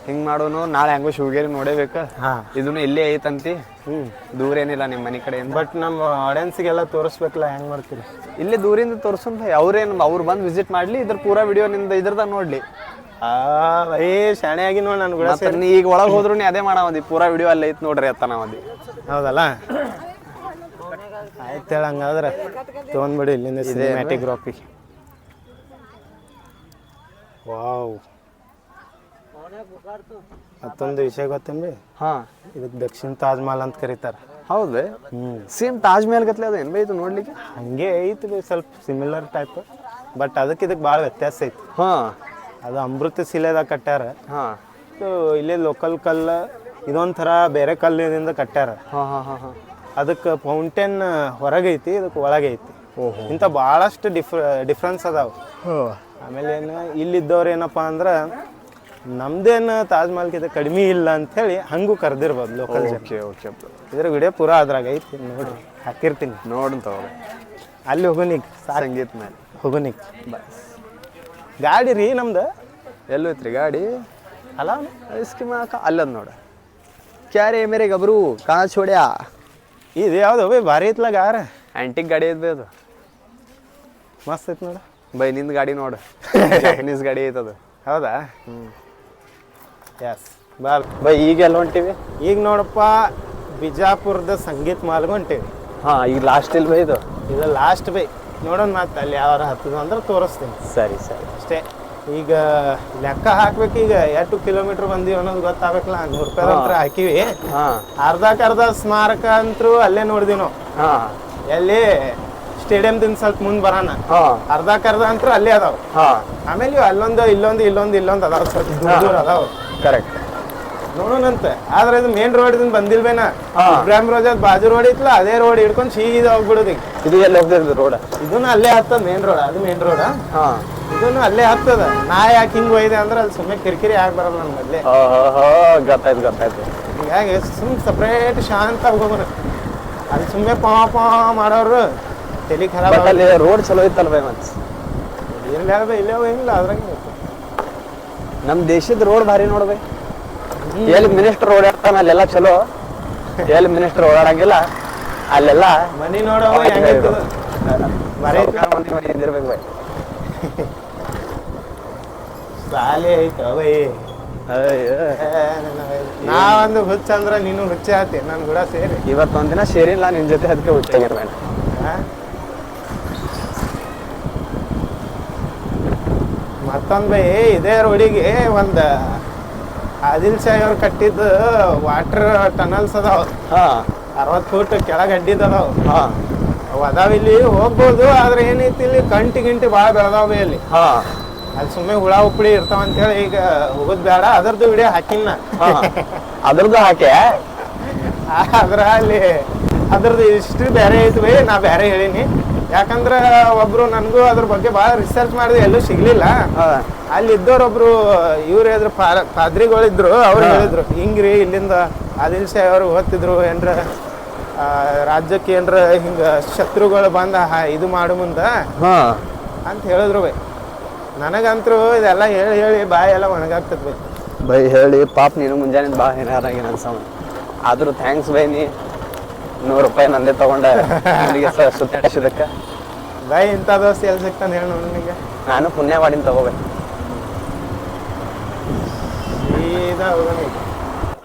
ಹಿಂಗ್ ಮಾಡೋನು ನಾಳೆ ಹೆಂಗೋ ಶಿವಗೇರಿ ನೋಡೇಬೇಕ. ಹಾಂ. ಇದನ್ನು ಇಲ್ಲೇ ಐತಂತಿ. ಹ್ಞೂ ದೂರ ಏನಿಲ್ಲ ನಿಮ್ಮ ಮನೆ ಕಡೆಯಿಂದ. ಬಟ್ ನಮ್ಮ ಆಡಿಯನ್ಸ್ಗೆಲ್ಲ ತೋರಿಸ್ಬೇಕಲ್ಲ ಹೆಂಗೆ ಮಾಡ್ತೀರಿ? ಇಲ್ಲೇ ದೂರಿಂದ ತೋರಿಸು ಅವ್ರೇನು ಅವ್ರು ಬಂದು ವಿಸಿಟ್ ಮಾಡ್ಲಿ ಇದ್ರ ಪೂರಾ ವಿಡಿಯೋ ನಿಂದ ಇದ್ರದಾಗ ನೋಡ್ಲಿ. ಆ ಏ ಶಾಣೆ ಆಗಿ ನೋಡಿ ನಾನು ಕೂಡ ಈಗ ಒಳಗೆ ಹೋದ್ರು ನೀ ಅದೇ ಮಾಡಾವದಿ ಪೂರಾ ವಿಡಿಯೋ ಅಲ್ಲೇ ಐತ್ ನೋಡ್ರಿ ಅತ್ತ ನಾವದಿ. ಹೌದಲ್ಲ? ಆಯ್ತು ಹೇಳಂಗಾದ್ರೆ ತೊಗೊಂಡ್ಬಿಡಿ ಇಲ್ಲಿಂದ ಸಿನಿಮ್ಯಾಟಿಗ್ರಾಫಿ ವಾವ್. ಮತ್ತೊಂದು ವಿಷಯ ಗೊತ್ತೇನ್ರಿ? ಹಾ. ಇದಕ್ಕೆ ದಕ್ಷಿಣ ತಾಜ್ ಮಹಲ್ ಅಂತ ಕರೀತಾರೆ. ಹೌದು ಹ್ಞೂ ಸೇಮ್ ತಾಜ್ ಮಹಲ್ ಗತ್ಲೆ ಅದು ಏನ್ ಬೈತು ಇದು ನೋಡ್ಲಿಕ್ಕೆ? ಹಂಗೆ ಐತಿ ಬಿ ಸ್ವಲ್ಪ ಸಿಮಿಲರ್ ಟೈಪ್ ಬಟ್ ಅದಕ್ಕೆ ಇದಕ್ಕೆ ಭಾಳ ವ್ಯತ್ಯಾಸ ಐತಿ ಹಾಂ. ಅದು ಅಮೃತ ಶಿಲೆದಾಗ ಕಟ್ಟ್ಯಾರ. ಹಾಂ. ಇದು ಇಲ್ಲೇ ಲೋಕಲ್ ಕಲ್ಲು ಇದೊಂಥರ ಬೇರೆ ಕಲ್ಲಿನಿಂದ ಕಟ್ಟ್ಯಾರ. ಹಾಂ ಹಾಂ ಹಾಂ ಹಾ. ಅದಕ್ಕೆ ಫೌಂಟೇನ್ ಹೊರಗೈತಿ ಇದಕ್ಕೆ ಒಳಗೈತಿ. ಓಹೋ. ಇಂಥ ಭಾಳಷ್ಟು ಡಿಫ್ರ ಡಿಫ್ರೆನ್ಸ್ ಅದಾವ. ಆಮೇಲೆ ಏನು ಇಲ್ಲಿದ್ದವ್ರು ಏನಪ್ಪ ಅಂದ್ರೆ ನಮ್ದೇನು ತಾಜ್ ಕಡಿಮೆ ಇಲ್ಲ ಅಂಥೇಳಿ ಹಂಗೂ ಕರೆದಿರ್ಬೋದು ಲೋಕಲ್ ಓಕೆ ಓಕೆ. ಇದ್ರ ವಿಡಿಯೋ ಪೂರಾ ಅದ್ರಾಗ ಐತಿ ನೋಡಿ ಹಾಕಿರ್ತೀನಿ. ನೋಡಂತ ಅಲ್ಲಿ ಹೋಗೋನಿಗ್ ಸಂಗೀತ ಮೇಲೆ. ಹೋಗೋನಿಗ್ ಬಸ್. ಗಾಡಿ ರೀ ನಮ್ದು? ಎಲ್ಲೋಯ್ತ್ರಿ ಗಾಡಿ? ಅಲ್ಲ ಐಸ್ಕ್ರೀಮ್ ಅಲ್ಲದ ನೋಡ. ಕ್ಯಾರೆ ಮೇರೆ ಗಬ್ರು ಕಾ ಚೋಡ್ಯಾ ಇದು ಯಾವ್ದು ಭಾರಿ ಐತ್ಲಾಗ ಆರ ಆಂಟಿಕ್ ಗಾಡಿ ಐತ್ ಅದು. ಮಸ್ತ್ ಐತ್ ನೋಡ. ಬೈ ನಿಂದ ಗಾಡಿ ನೋಡು. ಜಪನೀಸ್ ಗಾಡಿ ಐತದು. ಹೌದಾ? ಎಸ್ ಬಾ ಬೈ ಈಗ ಎಲ್ಲ ಹೊಂಟಿವಿ? ಈಗ ನೋಡಪ್ಪ ಬಿಜಾಪುರದ ಸಂಗೀತ ಮಾಲ್ಗೆ ಹೊಂಟಿವಿ. ಹಾ ಈಗ ಲಾಸ್ಟ್ ಇಲ್ಲಿ ಬೈ ಇದು? ಇದು ಲಾಸ್ಟ್ ಬೈ. ನೋಡೋಣ ಮತ್ತೆ ಅಲ್ಲಿ ಯಾವಾರ ಹತ್ತದ ಅಂದ್ರೆ ತೋರಿಸ್ತೀನಿ. ಸರಿ ಸರಿ. ಅಷ್ಟೇ. ಈಗ ಲೆಕ್ಕ ಹಾಕ್ಬೇಕು ಈಗ ಎಷ್ಟು ಕಿಲೋಮೀಟರ್ ಬಂದಿವಿ ಅನ್ನೋದು ಗೊತ್ತಾಗಬೇಕಲ್ಲ ನೂರು ರೂಪಾಯಿ ಅಂತ ಹಾಕಿವಿ. ಹಾ. ಅರ್ಧಕ್ಕೆ ಅರ್ಧ ಸ್ಮಾರಕ ಅಂತೂ ಅಲ್ಲೇ ನೋಡಿದ್ವಿ ನಾವು. ಹಾ. ಎಲ್ಲಿ ಸ್ಟೇಡಿಯಂದಿಂದ ಸ್ವಲ್ಪ ಮುಂದೆ ಬರೋಣ ಅರ್ಧ ಕರ್ದ ಅಂತ ಅಲ್ಲೇ ಅದಾವ. ಹಾ. ಆಮೇಲೆ ಇವು ಅಲ್ಲೊಂದು ಇಲ್ಲೊಂದು ಇಲ್ಲೊಂದು ಇಲ್ಲೊಂದು ಅದಾವ. ಸ್ವಲ್ಪ ದೂರ ದೂರ ಅದಾವ. ಕರೆಕ್ಟ್ ನೋಡೋಣಂತ ಆದ್ರೆ ಇದು ಮೇನ್ ರೋಡ್ ಬಂದಿಲ್ವೇನ? ಹಾ. ಇಬ್ರಾಹಿಂ ರೋಜಾದ್ ಬಾಜು ರೋಡ್ ಇತ್ತಲ್ಲ ಅದೇ ರೋಡ್ ಹಿಡ್ಕೊಂಡು ಸೀದಾ ಹೋಗ್ಬಿಡೋದು ಈಗ. ಇದು ಎಲ್ಲಿ ಹೋಗ್ತದ ರೋಡ್ ಇದನ್ನ ಅಲ್ಲೇ ಹತ್ತದ ಮೇನ್ ರೋಡ್ ಅದು ಮೇನ್ ರೋಡ್ ಹಾ. ಇದನ್ನು ಅಲ್ಲೇ ಹತ್ತದ ನಾ ಯಾಕೆ ಹಿಂಗ್ ಒಯ್ದೆ ಅಂದ್ರೆ ಅಲ್ಲಿ ಸುಮ್ಮನೆ ಕಿರಿಕಿರಿ ಆಗಿ ಬರಲ್ಲ ನನ್ ಮೊದ್ಲೇ ಓಹೋ ಗೊತ್ತಾಯ್ತು ಗೊತ್ತಾಯ್ತು. ಹೀಗಾಗಿ ಸುಮ್ ಸಪ್ರೇಟ್ ಶಾಂತ ಹೋಗೋಣ ಅಲ್ಲಿ ಸುಮ್ಮನೆ ಪಾ ಪಾ ಮಾಡೋರು ತಲೆ ಖರಾಬ್ ಬಟ್ ಅಲ್ಲಿ ರೋಡ್ ಚಲೋ ಇತ್ತಲ್ಲ ಬೈ ಮತ್ತೆ ಇರ್ಲಿ ಅದ ಇಲ್ಲೇ ಹೋಗಿಲ್ಲ ಅದ್ರಾಗ ನಮ್ಮ ದೇಶದ ರೋಡ್ ಭಾರಿ ನೋಡ್ಬೇಕು ಎಲ್ಲಿ ಮಿನಿಸ್ಟರ್ ಓಡಾಡ್ತಾನ ಅಲ್ಲೆಲ್ಲ ಚಲೋ. ಎಲ್ಲಿ ಮಿನಿಸ್ಟರ್ ಓಡಾಡಂಗಿಲ್ಲ ಅಲ್ಲೆಲ್ಲ ಮನಿ ನೋಡೋ ಇದ್ದಿರ್ಬೇಕು ಬೈ. ಸಾಲೆ ಐತ ಅವೈ. ನಾವೊಂದು ಹುಚ್ಚ ಅಂದ್ರ ನೀನು ಹುಚ್ಚ ಆತಿ ನನ್ ಕೂಡ ಸೇರಿ. ಇವತ್ತೊಂದಿನ ಸೇರಿಲ್ಲ ನಿನ್ ಜೊತೆ ಅದಕ್ಕೆ ಹುಚ್ಚಾಗಿರ್ಬೇಡ ಹಾ? ಮತ್ತೊಂದ್ ಇದೇ ರೋಡಿಗೆ ಒಂದು ಆದಿಲ್ ಶಾಹಿ ಅವ್ರು ಕಟ್ಟಿದ್ದು ವಾಟರ್ ಟನಲ್ಸ್ ಅದಾವ. ಅರವತ್ತು ಅರವತ್ ಫೂಟ್ ಕೆಳಗೆ ಅಡ್ಡಿದ್ ಅದಾವ. ಹಾ. ಅದಾವ ಇಲ್ಲಿ. ಹೋಗ್ಬೋದು ಆದ್ರೆ ಏನೈತಿ ಇಲ್ಲಿ? ಕಂಟಿ ಗಿಂಟಿ ಭಾಳ ಬೆಳೆದಾವೆ ಇಲ್ಲಿ. ಅಲ್ಲಿ ಹಾ. ಅಲ್ಲಿ ಸುಮ್ಮನೆ ಹುಳ ಉಪ್ಪಳಿ ಇರ್ತಾವ ಅಂತೇಳಿ ಈಗ ಹೋಗೋದ್ ಬೇಡ. ಅದರದ್ದು ವಿಡಿಯೋ ಹಾಕಿನ ಅದ್ರದ್ದು ಹಾಕೆ? ಅದ್ರ ಅಲ್ಲಿ ಅದ್ರದ್ದು ಇಷ್ಟು ಬೇರೆ ಐತಿ ನಾ ಬೇರೆ ಹೇಳೀನಿ. ಯಾಕಂದ್ರ ಒಬ್ರು ನನಗೂ ಅದ್ರ ಬಗ್ಗೆ ಭಾಳ ರಿಸರ್ಚ್ ಮಾಡಿದೆ ಎಲ್ಲೂ ಸಿಗ್ಲಿಲ್ಲ. ಅಲ್ಲಿ ಇದ್ದವ್ರೊಬ್ರು ಇವ್ರು ಹೇಳಿದ್ರು ಪಾದ್ರಿಗಳಿದ್ರು ಅವ್ರು ಹೇಳಿದ್ರು ಹಿಂಗ್ರಿ ಇಲ್ಲಿಂದ ಆದಿಲ್ ಸಾಹೇಬ್ ಅವ್ರು ಓದ್ತಿದ್ರು ಏನ್ರ ರಾಜ್ಯಕ್ಕೆ ಏನ್ರ ಹಿಂಗ ಶತ್ರುಗಳು ಬಂದ ಇದು ಮಾಡು ಮುಂದ. ಅಂತ ಹೇಳಿದ್ರು ಬೈ. ನನಗಂತರೂ ಇದೆಲ್ಲ ಹೇಳಿ ಹೇಳಿ ಬಾಯಿ ಎಲ್ಲ ಒಣಗಾಗ್ತದೆ ಬೈ. ಬೈ ಹೇಳಿ ಪಾಪ ನೀನು ಮುಂಜಾನೆ ಬಾ ಏನಾರಾಗಿ ಅನ್ಸವ ಆದ್ರೂ ಥ್ಯಾಂಕ್ಸ್ ಬೈ ನೀ. ನೂರು ರೂಪಾಯಿ ನಂದೇ ತಗೊಂಡೆ ಸುತ್ತಾಡಿಸಿದಕ್ಕೆ. ಬೈ ಇಂಥ ದೋಸ್ತಿ ಎಲ್ಲಿ ಸಿಗ್ತಾನೆ ಹೇಳಿ ನನಗೆ ನಾನು ಪುಣ್ಯ ಮಾಡಿನ ತಗೋಬೇಕು. ಸೀದಾ ಹೋಗೋಣ ಈಗ.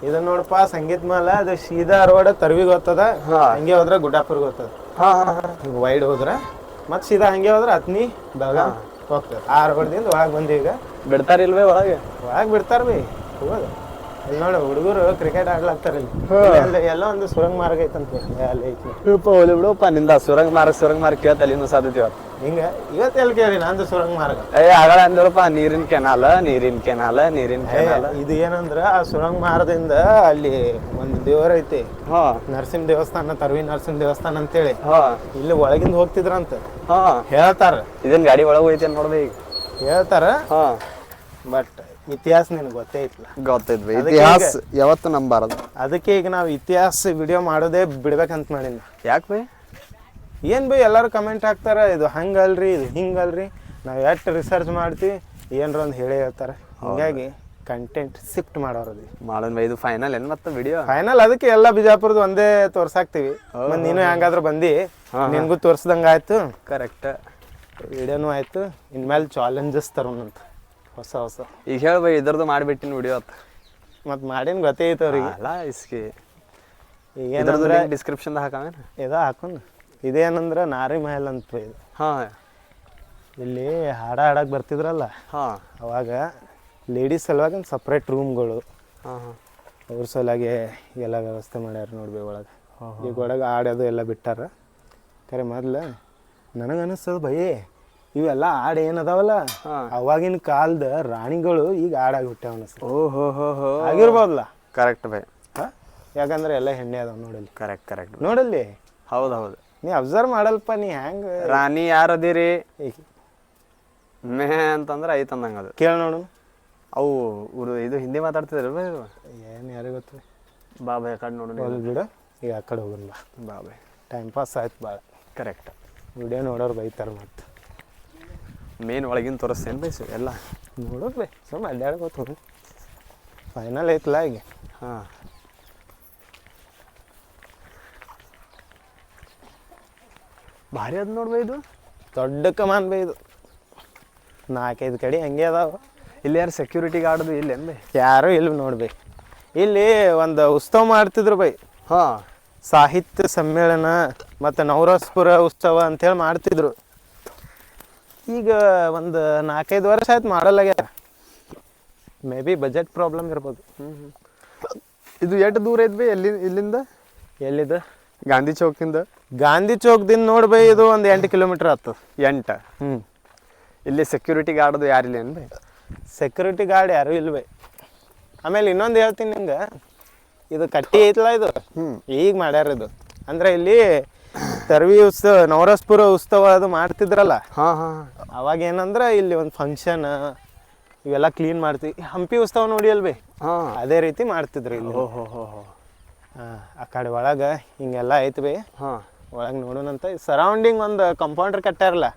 ಇದು ನೋಡಪ್ಪ ಸಂಗೀತ ಮಾಲ ಅದು ಸೀದಾ ರೋಡ್ ತರ್ವಿಗೆ ಹೋಗ್ತದ. ಹಂಗೆ ಹೋದ್ರೆ ಗುಡ್ಡಾಪುರ್ಗೆ ಹೋಗ್ತದ. ಹಿಂಗೆ ವೈಡ್ ಹೋದ್ರ ಮತ್ತೆ ಸೀದಾ ಹಂಗೆ ಹೋದ್ರೆ ಅತ್ನಿ ಬೆಳಗಾಂ ಹೋಗ್ತದೆ. ಆ ರೋಡ್ದಿಂದ ಒಳಗೆ ಬಂದೀವಿ ಈಗ. ಬಿಡ್ತಾರಿಲ್ವೇ ಒಳಗೆ? ಒಳಗೆ ಬಿಡ್ತಾರ ಬಿ ಹೋಗೋದು. ಇಲ್ಲಿ ನೋಡಿ ಹುಡುಗರು ಕ್ರಿಕೆಟ್ ಆಡ್ಲಾಗ್ತಾರ ಇಲ್ಲಿ ಅಲ್ಲಿ ಎಲ್ಲ ಒಂದು ಸುರಂಗ ಮಾರ್ಗ ಐತಂತ ಅಲ್ಲಿ ಐತಿ. ಬಿಡಪ್ಪ ಹೋಲಿ ಬಿಡಪ್ಪ ನಿಂದ ಸುರಂಗ ಮಾರ್ಗ ಸುರಂಗ ಮಾರ್ಗ ಕೇಳ್ತಲ್ಲ ಇನ್ನೂ ಸಾಧ್ಯತೆ ಇವತ್ತು ಹಿಂಗ ಇವತ್ತು ಎಲ್ಲಿ ಕೇಳಿ ನಂದು ಸುರಂಗ ಮಾರ್ಗ. ಏ ಆಗಲ್ಲ ಅಂದ್ರಪ್ಪ ನೀರಿನ ಕೆನಾಲ ನೀರಿನ ಕೆನಾಲ ನೀರಿನ ಕೆನಾಲ. ಇದು ಏನಂದ್ರ ಆ ಸುರಂಗ ಮಾರ್ಗದಿಂದ ಅಲ್ಲಿ ಒಂದು ದೇವರ ಐತಿ ಹಾ. ನರಸಿಂಹ ದೇವಸ್ಥಾನ ತರ್ವಿ ನರಸಿಂಹ ದೇವಸ್ಥಾನ ಅಂತೇಳಿ. ಹೇಳಿ ಇಲ್ಲಿ ಒಳಗಿಂದ ಹೋಗ್ತಿದ್ರಂತ. ಹಾ. ಹೇಳ್ತಾರ. ಇದನ್ ಗಾಡಿ ಒಳಗೆ ಹೋಯ್ತೇನೆ ನೋಡ್ದೆ ಈಗ. ಹೇಳ್ತಾರ. ಹಾ. ಬಟ್ ಇತಿಹಾಸ ನಿನಗೆ ಗೊತ್ತೇ ಐತ್ಲ ಗೊತ್ತಿದ್ವಿ. ಇತಿಹಾಸ ಯಾವತ್ತು ನಂಬಾರದು. ಅದಕ್ಕೆ ಈಗ ನಾವು ಇತಿಹಾಸ ವಿಡಿಯೋ ಮಾಡೋದೇ ಬಿಡ್ಬೇಕಂತ ಮಾಡಿನ ಯಾಕೆ ಬೈ? ಏನು ಬೈ ಎಲ್ಲರೂ ಕಮೆಂಟ್ ಹಾಕ್ತಾರೆ ಇದು ಹಂಗಲ್ರಿ ಇದು ಹಿಂಗಲ್ರಿ. ನಾವು ಎಷ್ಟು ರಿಸರ್ಚ್ ಮಾಡ್ತೀವಿ ಏನರ ಒಂದು ಹೇಳಿ ಹೇಳ್ತಾರೆ. ಹಿಂಗಾಗಿ ಕಂಟೆಂಟ್ ಶಿಫ್ಟ್ ಮಾಡೋರದಿ ಮಾಡೋಣ ಇದು ಫೈನಲ್ ಏನು ಮತ್ತೆ ವಿಡಿಯೋ ಫೈನಲ್ ಅದಕ್ಕೆ ಎಲ್ಲ ಬಿಜಾಪುರದ ಒಂದೇ ತೋರ್ಸಾಕ್ತಿವಿ. ಮತ್ತೆ ನೀನು ಹೆಂಗಾದ್ರೂ ಬಂದು ನಿನ್ಗೂ ತೋರ್ಸ್ದಂಗೆ ಆಯ್ತು ಕರೆಕ್ಟ್ ವಿಡಿಯೋನು ಆಯಿತು ಇನ್ಮೇಲೆ ಚಾಲೆಂಜಸ್ ತರೋಣಂತ. ಹೊಸ ಹೊಸ. ಈಗ ಹೇಳ ಬೈ ಇದ್ರದ್ದು ಮಾಡಿಬಿಟ್ಟಿನ ವಿಡಿಯೋ ಅತ್ತ ಮತ್ತು ಮಾಡೇನು ಗೊತ್ತೇ ಐತೆ ಅವ್ರಿಗೆ. ಅಲ್ಲ ಇಸ್ಕಿ. ಈಗ ಇದ್ರದ್ದು ಏನಂದ್ರೆ ಡಿಸ್ಕ್ರಿಪ್ಷನ್ ಹಾಕವೇನ ಇದೋ ಹಾಕೊಂಡು ಇದೇನಂದ್ರೆ ನಾರಿ ಮಹಲ್ ಅಂತ ಇದು. ಹಾ. ಇಲ್ಲಿ ಹಾಡ ಹಾಡಕ್ಕೆ ಬರ್ತಿದ್ರಲ್ಲ? ಹಾಂ. ಅವಾಗ ಲೇಡೀಸ್ ಸಲುವಾಗಿ ಒಂದು ಸಪ್ರೇಟ್ ರೂಮ್ಗಳು ಹಾಂ ಹಾಂ. ಅವ್ರ ಸಲುವಾಗಿ ಎಲ್ಲ ವ್ಯವಸ್ಥೆ ಮಾಡ್ಯಾರ ನೋಡ್ಬಿ ಒಳಗೆ. ಈಗ ಒಳಗೆ ಆಡೋದು ಎಲ್ಲ ಬಿಟ್ಟಾರ. ಖರೆ ಮೊದ್ಲು ನನಗೆ ಅನಿಸ್ತದ ಇವೆಲ್ಲ ಆಡ ಏನದಾವಲ್ಲ. ಅವಾಗಿನ ಕಾಲದ ರಾಣಿಗಳು ಈಗ ಹಾಡಾಗಿ ಹುಟ್ಟ್ಯಾವ ಅನಿಸ್ತದ ಓ ಹೋ ಆಗಿರ್ಬೋದಲ್ಲ ಕರೆಕ್ಟ್ ಬೈ? ಯಾಕಂದ್ರೆ ಎಲ್ಲ ಹೆಣ್ಣೆ ಅದಾವ ನೋಡಲ್ಲಿ. ಕರೆಕ್ಟ್ ಕರೆಕ್ಟ್ ನೋಡಲ್ಲಿ? ಹೌದು ಹೌದು. ನೀ ಅಬ್ಸರ್ವ್ ಮಾಡಲ್ಪ ನೀ ಹೆಂಗೆ ರಾಣಿ ಯಾರದಿರಿ? ಮೇ ಅಂತಂದ್ರೆ ಐತಂದಂಗ ಅದು. ಕೇಳ ನೋಡು. ಅವು ಇವರು ಇದು ಹಿಂದಿ ಮಾತಾಡ್ತಿದ್ರು ಏನು ಯಾರಿಗೆ ಗೊತ್ತು? ಬಾಬಾ ಆ ಕಡೆ ನೋಡೋಣ ಬಿಡು. ಈಗ ಆ ಕಡೆ ಹೋಗೋಣ ಬಾ. ಬಾ ಟೈಮ್ ಪಾಸ್ ಆಯ್ತು ಭಾಳ ಕರೆಕ್ಟ್ ವಿಡಿಯೋ ನೋಡೋರು ಬೈತಾರೆ ಮತ್ತೆ. ಮೇನ್ ಒಳಗಿನ ತೋರಿಸ್ತೇನೆ ಬೈ ಸು ಎಲ್ಲ. ನೋಡೋದು ಬೈ ಸುಮ್ಮನೆ ಅಡ್ಡಾಡ್ಕೋತ ಫೈನಲ್ ಐತಲ್ಲ ಈಗ? ಹಾಂ. ಭಾರಿ ಅದು ನೋಡ್ಬೈದು ಇದು. ದೊಡ್ಡ ಕಮಾನ್ ಬೈ ಇದು. ನಾಲ್ಕೈದು ಕಡೆ ಹಂಗೆ ಅದಾವ. ಇಲ್ಲಿ ಯಾರು ಸೆಕ್ಯೂರಿಟಿ ಗಾರ್ಡ್ದು ಇಲ್ಲೇನು ಬೈ? ಯಾರು ಇಲ್ಲ ನೋಡ್ಬೈ ಇಲ್ಲಿ ಒಂದು ಉತ್ಸವ ಮಾಡ್ತಿದ್ರು ಬೈ. ಹಾಂ. ಸಾಹಿತ್ಯ ಸಮ್ಮೇಳನ ಮತ್ತು ನವರಾಸ್ಪುರ ಉತ್ಸವ ಅಂತೇಳಿ ಮಾಡ್ತಿದ್ರು. ಈಗ ಒಂದು ನಾಲ್ಕೈದು ವರ್ಷ ಆಯ್ತು ಮಾಡಲಾಗ್ಯಾರ ಮೇ ಬಿ ಬಜೆಟ್ ಪ್ರಾಬ್ಲಮ್ ಇರ್ಬೋದು. ಇದು ಎಷ್ಟು ದೂರ ಐತ್ ಬೈ ಎಲ್ಲಿ ಇಲ್ಲಿಂದ? ಎಲ್ಲಿದ? ಗಾಂಧಿ ಚೌಕಿಂದ ಗಾಂಧಿ ಚೌಕ್ದಿಂದ ನೋಡಿ ಬೈ ಇದು ಒಂದು ಎಂಟು ಕಿಲೋಮೀಟ್ರ್ ಆಗ್ತದೆ ಎಂಟ? ಹ್ಞೂ ಇಲ್ಲಿ ಸೆಕ್ಯೂರಿಟಿ ಗಾರ್ಡ್ದು ಯಾರಿಲ್ಲ ಏನು ಬೈ? ಸೆಕ್ಯೂರಿಟಿ ಗಾರ್ಡ್ ಯಾರೂ ಬೈ. ಆಮೇಲೆ ಇನ್ನೊಂದು ಹೇಳ್ತೀನಿ ನಿಂಗೆ. ಇದು ಕಟ್ಟಿ ಐತಲ್ಲ ಇದು? ಈಗ ಮಾಡ್ಯಾರ ಇದು. ಅಂದ್ರೆ ಇಲ್ಲಿ ತರ್ವಿ ಉತ್ಸವ ನವರಸ್ಪುರ ಉತ್ಸವ ಅದು ಮಾಡ್ತಿದ್ರಲ್ಲ? ಹಾಂ ಹಾಂ ಅವಾಗ ಏನಂದ್ರೆ ಇಲ್ಲಿ ಒಂದು ಫಂಕ್ಷನ್ ಇವೆಲ್ಲ ಕ್ಲೀನ್ ಮಾಡ್ತೀವಿ ಹಂಪಿ ಉತ್ಸವ ನೋಡಿ ಅಲ್ವೇ? ಹಾಂ. ಅದೇ ರೀತಿ ಮಾಡ್ತಿದ್ರು ಇಲ್ಲಿ. ಓ ಹೋ ಹೋ ಆ ಕಡೆ ಒಳಗೆ ಹಿಂಗೆಲ್ಲ ಐತೆ ಬೇ. ಹಾಂ. ಒಳಗೆ ನೋಡೋಣಂತ ಸರೌಂಡಿಂಗ್ ಒಂದು ಕಂಪೌಂಡರ್ ಕಟ್ಟಾರಲ್ಲ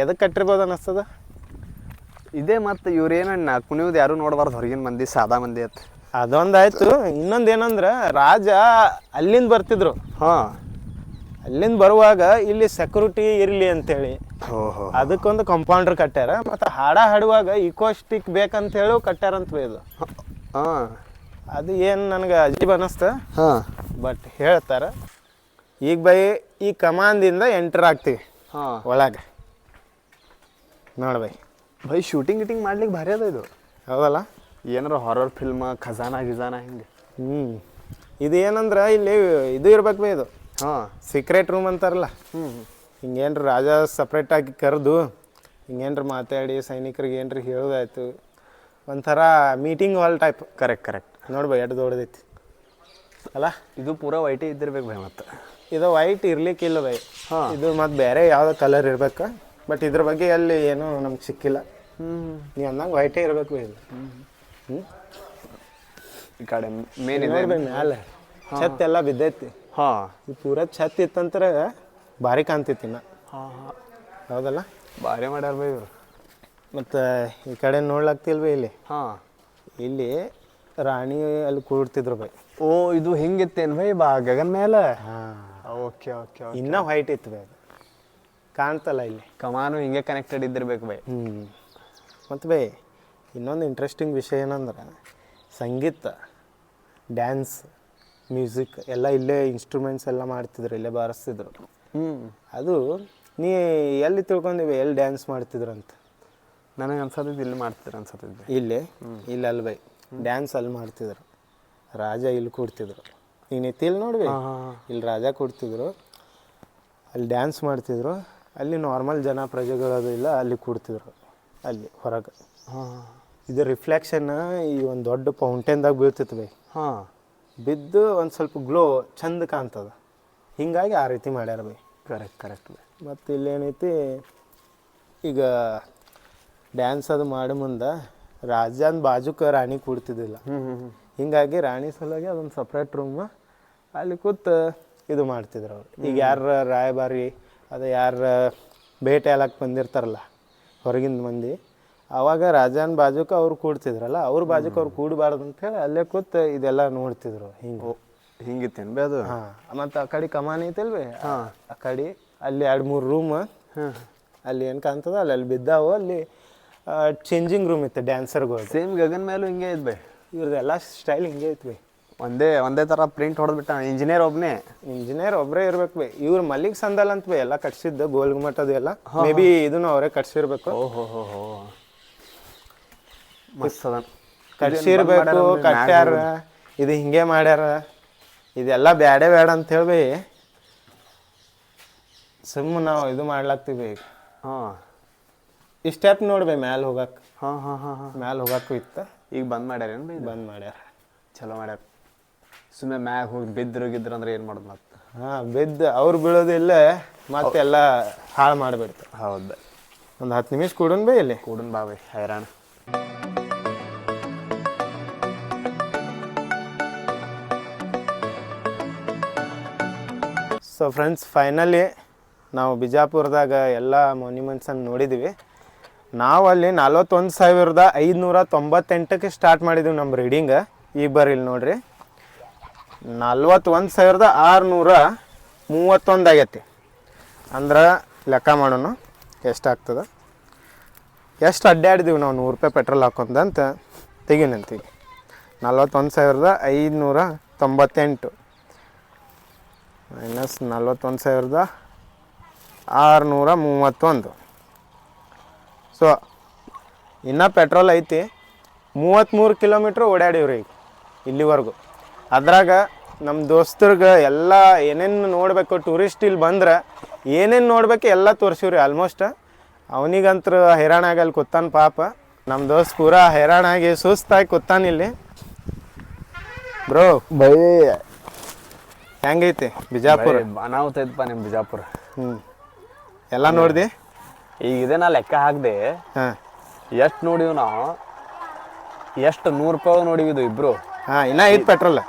ಎದಕ್ಕೆ ಕಟ್ಟಿರ್ಬೋದು ಅನ್ನಿಸ್ತದ ಇದೇ ಮತ್ತು ಇವ್ರೇನ ಕುಣಿಯೋದು ಯಾರು ನೋಡಬಾರ್ದು ಹೊರಗಿನ ಮಂದಿ ಸಾದಾ ಮಂದಿ ಅತ್. ಅದೊಂದಾಯ್ತು ಇನ್ನೊಂದು ಏನಂದ್ರೆ ರಾಜ ಅಲ್ಲಿಂದ ಬರ್ತಿದ್ರು. ಹಾಂ. ಅಲ್ಲಿಂದ ಬರುವಾಗ ಇಲ್ಲಿ ಸೆಕ್ಯೂರಿಟಿ ಇರಲಿ ಅಂತೇಳಿ. ಅದಕ್ಕೊಂದು ಕಂಪೌಂಡರ್ ಕಟ್ಟ್ಯಾರ. ಮತ್ತು ಹಾಡ ಹಾಡುವಾಗ ಇಕೋಸ್ಟಿಕ್ ಬೇಕಂತ ಹೇಳಿ ಕಟ್ಟ್ಯಾರಂತ ಇದು. ಹಾಂ. ಅದು ಏನು ನನಗೆ ಅಜೀಬ್ ಅನ್ನಿಸ್ತ ಹಾಂ. ಬಟ್ ಹೇಳ್ತಾರೆ ಈಗ ಬೈ ಈ ಕಮಾಂದಿಂದ ಎಂಟರ್ ಆಗ್ತೀವಿ ಹಾಂ. ಒಳಗೆ. ನೋಡಿ ಬೈ. ಬೈ ಶೂಟಿಂಗ್ ಗಿಟಿಂಗ್ ಮಾಡ್ಲಿಕ್ಕೆ ಭಾರಿ ಅದ ಇದು. ಹೌದಲ್ಲ? ಏನಾರ ಹಾರರ್ ಫಿಲ್ಮ್ ಖಜಾನ ಗಿಜಾನ ಹಿಂಗೆ. ಹ್ಞೂ ಇದು ಏನಂದ್ರೆ ಇಲ್ಲಿ ಇದು ಇರ್ಬೇಕು ಬೈ ಇದು. ಹಾಂ ಸೀಕ್ರೆಟ್ ರೂಮ್ ಅಂತಾರಲ್ಲ. ಹ್ಞೂ ಹಿಂಗೇನ್ರ ರಾಜ ಸಪ್ರೇಟಾಗಿ ಕರೆದು ಹಿಂಗೇನ್ರ ಮಾತಾಡಿ ಸೈನಿಕರಿಗೆ ಏನ್ರಿ ಹೇಳೋದಾಯ್ತು. ಒಂಥರ meeting hall type correct correct ನೋಡ್ಬ ಎಡ್ ದೊಡ್ಡದೈತಿ. ಅಲ್ಲ? ಇದು ಪೂರಾ ವೈಟೇ ಇದ್ದಿರ್ಬೇಕು ಭಯ ಮತ್ತೆ. ಇದು ವೈಟ್ ಇರ್ಲಿಕ್ಕಿಲ್ಲ ಬೈ. ಹಾಂ. ಇದು ಮತ್ತು ಬೇರೆ ಯಾವುದೋ ಕಲರ್ ಇರ್ಬೇಕು. ಬಟ್ ಇದ್ರ ಬಗ್ಗೆ ಅಲ್ಲಿ ಏನೂ ನಮ್ಗೆ ಸಿಕ್ಕಿಲ್ಲ. ಹ್ಞೂ ನೀವು ಅಂದಂಗೆ ವೈಟೇ ಇರಬೇಕು ಬೈ ಹ್ಞೂ ಈ ಕಡೆ ಮೇನ್ ಇದೆ. ಮ್ಯಾಲೆ. ಛತ್ ಎಲ್ಲ ಬಿದ್ದೈತಿ. ಹಾಂ ಈ ಪೂರ ಛತ್ ಇತ್ತಂದ್ರೆ ಭಾರಿ ಕಾಣ್ತಿತ್ತು ಇನ್ನು. ಹಾಂ ಹಾಂ. ಹೌದಲ್ಲ? ಭಾರಿ ಮಾಡ್ಯಾರ ಬೈ ಇವರು. ಮತ್ತು ಈ ಕಡೆ ನೋಡ್ಲಾಗ್ತಿಲ್ವ ಇಲ್ಲಿ? ಹಾಂ. ಇಲ್ಲಿ ರಾಣಿ ಅಲ್ಲಿ ಕೂಡ್ತಿದ್ರು ಬೈ. ಓ ಇದು ಹಿಂಗಿತ್ತೇನು ಬೈ ಬಾ ಗಗನ್ ಮೇಲೆ? ಹಾಂ. Okay okay okay. ಇನ್ನೂ ವೈಟ್ ಇತ್ತು ಬೈ ಅದು. ಕಾಣ್ತಲ್ಲ ಇಲ್ಲಿ. ಕಮಾನು ಹಿಂಗೆ ಕನೆಕ್ಟೆಡ್ ಇದ್ದಿರ್ಬೇಕು ಬೈ. ಹ್ಞೂ ಮತ್ತು ಬೈ ಇನ್ನೊಂದು ಇಂಟ್ರೆಸ್ಟಿಂಗ್ ವಿಷಯ ಏನಂದ್ರೆ ಸಂಗೀತ ಡ್ಯಾನ್ಸ್ ಮ್ಯೂಸಿಕ್ ಎಲ್ಲ ಇಲ್ಲೇ ಇನ್ಸ್ಟ್ರೂಮೆಂಟ್ಸ್ ಎಲ್ಲ ಮಾಡ್ತಿದ್ರು ಇಲ್ಲೇ ಬಾರಿಸ್ತಿದ್ರು. ಅದು ನೀ ಎಲ್ಲಿ ತಿಳ್ಕೊಂಡಿವಿ ಎಲ್ಲಿ ಡ್ಯಾನ್ಸ್ ಮಾಡ್ತಿದ್ರು ಅಂತ? ನನಗೆ ಅನ್ಸತ್ತಿದ್ದು ಇಲ್ಲಿ ಮಾಡ್ತಿದ್ರು ಅನ್ಸತ್ತಿದ್ದೆ ಇಲ್ಲಿ? ಇಲ್ಲಿ ಅಲ್ಲಿ ಬೈ ಡ್ಯಾನ್ಸ್ ಅಲ್ಲಿ ಮಾಡ್ತಿದ್ರು. ರಾಜ ಇಲ್ಲಿ ಕೂಡ್ತಿದ್ರು. ನೀನು ಇಲ್ಲಿ ನೋಡ್ವಿ? ಇಲ್ಲಿ ರಾಜ ಕೂಡ್ತಿದ್ರು. ಅಲ್ಲಿ ಡ್ಯಾನ್ಸ್ ಮಾಡ್ತಿದ್ರು. ಅಲ್ಲಿ ನಾರ್ಮಲ್ ಜನ ಪ್ರಜೆಗಳು ಅದು ಇಲ್ಲ ಅಲ್ಲಿ ಕೂಡ್ತಿದ್ರು. ಅಲ್ಲಿ ಹೊರಗೆ. ಹಾಂ ಇದು ರಿಫ್ಲೆಕ್ಷನ್ ಈ ಒಂದು ದೊಡ್ಡ ಫೌಂಟೇನ್ದಾಗ ಬೀಳ್ತಿತ್ತು ಬೈ. ಹಾಂ. ಬಿದ್ದು ಒಂದು ಸ್ವಲ್ಪ ಗ್ಲೋ ಚಂದ ಕಾಣ್ತದ. ಹಿಂಗಾಗಿ ಆ ರೀತಿ ಮಾಡ್ಯಾರ ಬೈ. Correct correct by. ಮತ್ತು ಇಲ್ಲೇನೈತಿ ಈಗ ಡ್ಯಾನ್ಸ್ ಅದು ಮಾಡಿ ಮುಂದೆ ರಾಜನ ಬಾಜುಕ ರಾಣಿ ಕೂಡ್ತಿದ್ದಿಲ್ಲ. ಹಿಂಗಾಗಿ ರಾಣಿ ಸಲುವಾಗಿ ಅದೊಂದು ಸಪ್ರೇಟ್ ರೂಮ್ ಅಲ್ಲಿ ಕೂತು ಇದು ಮಾಡ್ತಿದ್ರು ಅವ್ರು. ಈಗ ಯಾರ ರಾಯಭಾರಿ ಅದು ಯಾರ ಭೇಟಿ ಎಲ್ಲಕ್ಕೆ ಬಂದಿರ್ತಾರಲ್ಲ ಹೊರಗಿಂದ ಮಂದಿ ಅವಾಗ ರಾಜನ್ ಬಾಜುಕ ಅವ್ರು ಕೂಡ್ತಿದ್ರಲ್ಲ ಅವ್ರ ಬಾಜುಕ ಅವ್ರು ಕೂಡಬಾರ್ದು ಅಂತೇಳಿ ಅಲ್ಲೇ ಕೂತ್ ಇದೆಲ್ಲ ನೋಡ್ತಿದ್ರು ಹಿಂಗೆ. ಹಿಂಗಿತ್ತೇನು ಬಿ ಅದು? ಹಾಂ ಮತ್ತು ಆ ಕಡೆ ಕಮಾನ್ ಐತಲ್ವಿ? ಹಾಂ. ಆ ಕಡೆ ಅಲ್ಲಿ ಎರಡು ಮೂರು ರೂಮ್ ಹಾಂ. ಅಲ್ಲಿ ಏನು ಕಾಣ್ತದ? ಅಲ್ಲಿ ಅಲ್ಲಿ ಬಿದ್ದಾವು ಅಲ್ಲಿ ಚೇಂಜಿಂಗ್ ರೂಮ್ ಇತ್ತು ಡ್ಯಾನ್ಸರ್ಗಳು ಸೇಮ್ ಗಗನ್ ಮೇಲೂ ಹಿಂಗೆ ಇದ್ ಬೈ. ಇವ್ರದ್ದೆಲ್ಲ ಸ್ಟೈಲ್ ಹಿಂಗೆ ಐತ್ವಿ ಬೈ. ಒಂದೇ ಒಂದೇ ಥರ ಪ್ರಿಂಟ್ ಹೊಡೆದ್ಬಿಟ್ಟ ಇಂಜಿನಿಯರ್ ಒಬ್ಬನೇ ಇಂಜಿನಿಯರ್ ಒಬ್ಬರೇ ಇರ್ಬೇಕು ಬೈ. ಇವ್ರು ಮಲ್ಲಿಗೆ ಸಂದಲ್ ಅಂತ ಬೈ ಎಲ್ಲ ಕಟ್ಸಿದ್ದು ಗೋಲ್ ಗುಮ್ಮಟದು ಎಲ್ಲ. ಮೇ ಬಿ ಇದನ್ನು ಅವರೇ ಕಟ್ಸಿರ್ಬೇಕು. ಓಹೋ ಹೋ ಹೋ. ಮಸ್ತ್ ಅದ. ಕಟ್ಸಿರ್ಬೇಕು ಕಟ್ಟ್ಯಾರ ಇದು ಹಿಂಗೆ ಮಾಡ್ಯಾರ. ಇದೆಲ್ಲ ಬ್ಯಾಡೆ ಬೇಡ ಅಂತ ಹೇಳಿ ಸುಮ್ಮ ನಾವು ಇದು ಮಾಡ್ಲಾಕ್ತೀವಿ. ಈಗ ಹಾಂ. ಈ ಸ್ಟೆಪ್ ನೋಡ್ಬೇ ಮ್ಯಾಲ ಹೋಗಕ್ಕೆ ಹಾಂ ಹಾಂ ಹಾಂ ಹಾಂ. ಮ್ಯಾಲೆ ಹೋಗಕ್ಕೂ ಇತ್ತು ಈಗ ಬಂದ್ ಮಾಡ್ಯಾರೇನು ಬೈ ಬಂದ್ ಮಾಡ್ಯಾರ. ಚಲೋ ಮಾಡ್ಯಾರ. ಸುಮ್ಮನೆ ಮ್ಯಾಗ ಹೋಗಿ ಬಿದ್ರು ಗಿದ್ರು ಅಂದ್ರೆ ಏನು ಮಾಡೋದು ಮತ್ತೆ? ಹಾಂ ಬಿದ್ದು ಅವ್ರು ಬೀಳೋದಿಲ್ಲ ಮತ್ತೆಲ್ಲ ಹಾಳು ಮಾಡಿಬಿಡ್ತು. ಹೌದು. ಒಂದು ಹತ್ತು ನಿಮಿಷ ಕೂಡನ್ ಬೈ ಇಲ್ಲಿ. ಕೂಡನ್ ಬಾ ಬೈ ಹೈರಾಣ. ಸೊ ಫ್ರೆಂಡ್ಸ್ ಫೈನಲಿ ನಾವು ಬಿಜಾಪುರದಾಗ ಎಲ್ಲ ಮೊನ್ಯುಮೆಂಟ್ಸನ್ನು ನೋಡಿದ್ದೀವಿ ನಾವು ಅಲ್ಲಿ ನಲ್ವತ್ತೊಂದು ಸಾವಿರದ ಐದುನೂರ ತೊಂಬತ್ತೆಂಟಕ್ಕೆ ಸ್ಟಾರ್ಟ್ ಮಾಡಿದ್ದೀವಿ ನಮ್ಮ ರೀಡಿಂಗ್ ಈಗ ಬರ್ರಿ ಇಲ್ಲಿ ನೋಡ್ರಿ. ನಲ್ವತ್ತೊಂದು ಸಾವಿರದ ಆರುನೂರ ಮೂವತ್ತೊಂದು ಆಗೈತಿ. ಅಂದ್ರೆ ಲೆಕ್ಕ ಮಾಡೋಣ. ಎಷ್ಟಾಗ್ತದೆ ಎಷ್ಟು ಅಡ್ಡಾಡಿದೀವಿ ನಾವು? ನೂರು ರೂಪಾಯಿ ಪೆಟ್ರೋಲ್ ಹಾಕೊಂಡಂತ ತೆಗಿನಂತೀವಿ ನಲ್ವತ್ತೊಂದು ಸಾವಿರದ ಐದುನೂರ ತೊಂಬತ್ತೆಂಟು. ಮೈನಸ್ ನಲ್ವತ್ತೊಂದು ಸಾವಿರದ ಆರುನೂರ ಮೂವತ್ತೊಂದು. ಸೊ ಇನ್ನೂ ಪೆಟ್ರೋಲ್ ಐತಿ ಮೂವತ್ತ್ಮೂರು ಕಿಲೋಮೀಟ್ರ್ ಓಡಾಡೀವ್ರಿ ಈಗ, ಇಲ್ಲಿವರೆಗೂ. ಅದ್ರಾಗ ನಮ್ಮ ದೋಸ್ತರ್ಗೆ ಎಲ್ಲ ಏನೇನು ನೋಡಬೇಕು ಟೂರಿಸ್ಟ್ ಇಲ್ಲಿ ಬಂದ್ರೆ ಏನೇನು ನೋಡ್ಬೇಕು ಎಲ್ಲ ತೋರಿಸಿವ್ರಿ ಆಲ್ಮೋಸ್ಟ್ ಅವನಿಗಂತ್ರ ಹೈರಾಣ ಅಲ್ಲಿ ಕೂತಾನ ಪಾಪ. ನಮ್ಮ ದೋಸ್ತ್ ಪೂರಾ ಹೈರಾಣಾಗಿ ಸುಸ್ತಾಗಿ ಕೂತಾನಿಲ್ಲಿ ಬ್ರೋ ಬೈ ಹೆಂಗೈತಿ ಬಿಜಾಪುರ? ಅನಾಹುತ ಐತಪ್ಪ ನಿಮ್ಮ ಬಿಜಾಪುರ. ಹ್ಞೂ ಎಲ್ಲ ನೋಡ್ದಿ? ಈಗ ಇದೇ ನಾ ಲೆಕ್ಕ ಹಾಕ್ದೆ ಹಾಂ. ಎಷ್ಟು ನೋಡಿವ್ ನಾವು? ಎಷ್ಟು ನೂರು ರೂಪಾಯಿ ನೋಡಿವಿ ಇದು ಇಬ್ರು. ಹಾಂ ಇನ್ನೂ ಐತಿ ಪೆಟ್ರೋಲ್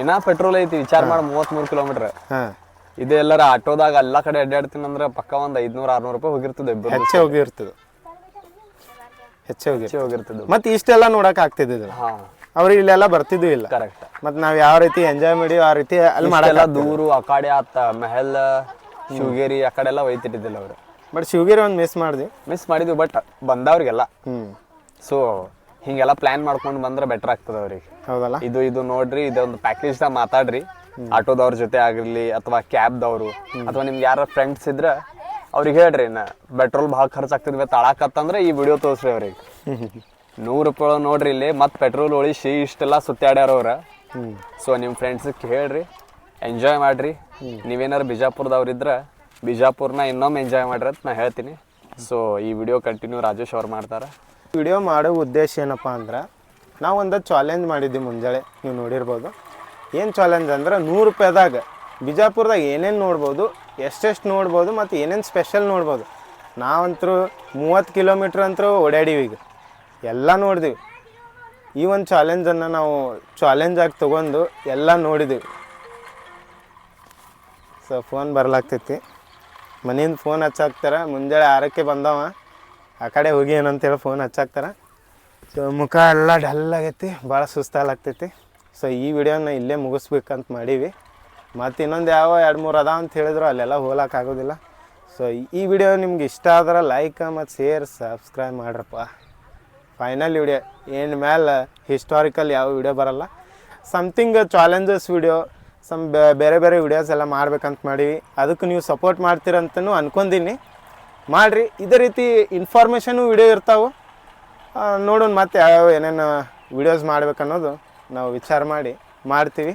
ಇನ್ನ ಪೆಟ್ರೋಲ್ ಐತಿ ವಿಚಾರ ಮಾಡಿ ಮೂವತ್ಮೂರು ಕಿಲೋಮೀಟರ್ ಹಾಂ. ಇದು ಎಲ್ಲರ ಆಟೋದಾಗ ಎಲ್ಲ ಕಡೆ ಅಡ್ಡಾಡ್ತೀನಿ ಅಂದ್ರೆ ಪಕ್ಕ ಒಂದು ಐದ್ನೂರ ಆರ್ನೂರು ರೂಪಾಯಿ ಹೋಗಿರ್ತದೆ ಇಬ್ಬರು ಹೆಚ್ಚೆ ಹೋಗಿರ್ತದೆ. ಹೆಚ್ಚೆ ಹೋಗಿರ್ತದೆ ಹೋಗಿರ್ತದೆ. ಮತ್ತೆ ಇಷ್ಟೆಲ್ಲ ನೋಡಕ್ ಆಗ್ತಿದ್ದಿಲ್ಲ ಹಾ. ಅವ್ರು ಇಲ್ಲೆಲ್ಲ ಬರ್ತಿದ್ವಿ ಇಲ್ಲ. ಕರೆಕ್ಟ್ ಮತ್ತೆ ನಾವ್ ಯಾವ ರೀತಿ ಎಂಜಾಯ್ ಮಾಡಿವಿ ಆ ರೀತಿ ಅಲ್ಲಿ ಮಾಡಲ್ಲ ದೂರು ಆ ಕಡೆ ಆತ ಮೆಹಲ್ ಶಿವಗೇರಿ ಆ ಕಡೆ ಎಲ್ಲ ಒಯ್ತಿಟ್ಟಿದ್ದಿಲ್ಲ ಅವ್ರು. ಬಟ್ ಶಿವಗಿರಿ ಒಂದು ಮಿಸ್ ಮಾಡಿದ್ವಿ. ಮಿಸ್ ಮಾಡಿದ್ವಿ ಬಟ್ ಬಂದವ್ರಿಗೆಲ್ಲ. ಹ್ಮ್. ಸೊ ಹಿಂಗೆಲ್ಲ ಪ್ಲಾನ್ ಮಾಡ್ಕೊಂಡು ಬಂದ್ರೆ ಬೆಟರ್ ಆಗ್ತದೆ ಅವ್ರಿಗೆ. ಹೌದಲ್ಲ? ಇದು ಇದು ನೋಡ್ರಿ ಇದೊಂದು ಪ್ಯಾಕೇಜ್ದಾಗ ಮಾತಾಡ್ರಿ. ಆಟೋದವ್ರ ಜೊತೆ ಆಗಿರಲಿ ಅಥವಾ ಕ್ಯಾಬ್ದವರು ಅಥವಾ ನಿಮ್ಗೆ ಯಾರ ಫ್ರೆಂಡ್ಸ್ ಇದ್ರೆ ಅವ್ರಿಗೆ ಹೇಳ್ರಿ ನಾ ಪೆಟ್ರೋಲ್ ಭಾಳ ಖರ್ಚಾಗ್ತಿದ್ವಿ ತಳಾಕತ್ತಂದ್ರೆ ಈ ವಿಡಿಯೋ ತೋರಿಸ್ರಿ ಅವ್ರಿಗೆ. ನೂರು ರೂಪಾಯಿ ನೋಡ್ರಿ ಇಲ್ಲಿ ಮತ್ತೆ ಪೆಟ್ರೋಲ್ ಉಳಿಸಿ ಇಷ್ಟೆಲ್ಲ ಸುತ್ತಾಡ್ಯಾರ ಅವ್ರ. ಸೊ ನಿಮ್ಮ ಫ್ರೆಂಡ್ಸಿಗೆ ಹೇಳ್ರಿ ಎಂಜಾಯ್ ಮಾಡ್ರಿ. ನೀವೇನಾರು ಬಿಜಾಪುರದವ್ರು ಇದ್ರೆ ಬಿಜಾಪುರ್ನ ಇನ್ನೊಮ್ಮೆ ಎಂಜಾಯ್ ಮಾಡ್ರಿ ಅಂತ ನಾ ಹೇಳ್ತೀನಿ. ಸೊ ಈ ವಿಡಿಯೋ ಕಂಟಿನ್ಯೂ ರಾಜೇಶ್ ಅವ್ರು ಮಾಡ್ತಾರೆ. ವಿಡಿಯೋ ಮಾಡೋ ಉದ್ದೇಶ ಏನಪ್ಪ ಅಂದ್ರೆ ನಾವು ಒಂದು ಚಾಲೆಂಜ್ ಮಾಡಿದ್ವಿ ಮುಂಜಾನೆ ನೀವು ನೋಡಿರ್ಬೋದು. ಏನು ಚಾಲೆಂಜ್ ಅಂದ್ರೆ ನೂರು ರೂಪಾಯಿದಾಗ ಬಿಜಾಪುರದಾಗ ಏನೇನು ನೋಡ್ಬೋದು ಎಷ್ಟೆಷ್ಟು ನೋಡ್ಬೋದು ಮತ್ತು ಏನೇನು ಸ್ಪೆಷಲ್ ನೋಡ್ಬೋದು. ನಾವಂತರೂ ಮೂವತ್ತು ಕಿಲೋಮೀಟ್ರ್ ಅಂತರೂ ಓಡಾಡೀವಿ ಈಗ. ಎಲ್ಲ ನೋಡಿದ್ವಿ. ಈ ಒಂದು ಚಾಲೆಂಜನ್ನು ನಾವು ಚಾಲೆಂಜಾಗಿ ತೊಗೊಂಡು ಎಲ್ಲ ನೋಡಿದ್ದೀವಿ ಸೊ ಫೋನ್ ಬರಲಾಗ್ತೈತಿ. ಮನೆಯಿಂದ ಫೋನ್ ಹಚ್ಚಾಕ್ತಾರೆ. ಮುಂಜಾನೆ ಆರಕ್ಕೆ ಬಂದವ. ಆ ಕಡೆ ಹೋಗಿ ಏನಂತೇಳಿ ಫೋನ್ ಹಚ್ಚಾಕ್ತಾರೆ. ಸೊ ಮುಖ ಎಲ್ಲ ಡಲ್ ಆಗೈತಿ. ಭಾಳ ಸುಸ್ತಾಗ್ಲಾಗ್ತೈತಿ ಸೊ ಈ ವಿಡಿಯೋನ ಇಲ್ಲೇ ಮುಗಿಸ್ಬೇಕಂತ ಮಾಡೀವಿ. ಮತ್ತು ಇನ್ನೊಂದು ಯಾವ ಎರಡು ಮೂರು ಅದಾವ ಅಂತ ಹೇಳಿದ್ರು ಅಲ್ಲೆಲ್ಲ ಹೋಲಕ್ಕಾಗೋದಿಲ್ಲ ಸೊ ಈ ವಿಡಿಯೋ ನಿಮ್ಗೆ ಇಷ್ಟ ಆದ್ರೆ ಲೈಕ್ ಮತ್ತು ಶೇರ್ ಸಬ್ಸ್ಕ್ರೈಬ್ ಮಾಡ್ರಪ್ಪ. ಫೈನಲ್ ವಿಡಿಯೋ ಏನು ಮೇಲೆ ಹಿಸ್ಟಾರಿಕಲ್ ಯಾವ ವಿಡಿಯೋ ಬರಲ್ಲ. ಸಮಥಿಂಗ್ ಚಾಲೆಂಜಸ್ ವಿಡಿಯೋ ಸಮ್ ಬೇರೆ ಬೇರೆ ವಿಡಿಯೋಸ್ ಎಲ್ಲ ಮಾಡ್ಬೇಕಂತ ಮಾಡೀವಿ. ಅದಕ್ಕೆ ನೀವು ಸಪೋರ್ಟ್ ಮಾಡ್ತೀರಂತನೂ ಅನ್ಕೊಂಡೀನಿ. ಮಾಡಿರಿ, ಇದೇ ರೀತಿ ಇನ್ಫಾರ್ಮೇಷನು ವಿಡಿಯೋ ಇರ್ತಾವೆ. ನೋಡೋಣ ಮತ್ತೆ ಯಾವ್ಯಾವ ಏನೇನು ವಿಡಿಯೋಸ್ ಮಾಡ್ಬೇಕನ್ನೋದು ನಾವು ವಿಚಾರ ಮಾಡಿ, ಮಾಡ್ತೀವಿ.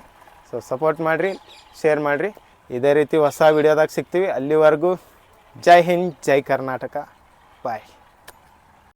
ಸೊ ಸಪೋರ್ಟ್ ಮಾಡಿರಿ ಶೇರ್ ಮಾಡಿರಿ. ಇದೇ ರೀತಿ ಹೊಸ ವಿಡಿಯೋದಾಗ ಸಿಗ್ತೀವಿ. ಅಲ್ಲಿವರೆಗೂ ಜೈ ಹಿಂದ್, ಜೈ ಕರ್ನಾಟಕ. ಬಾಯ್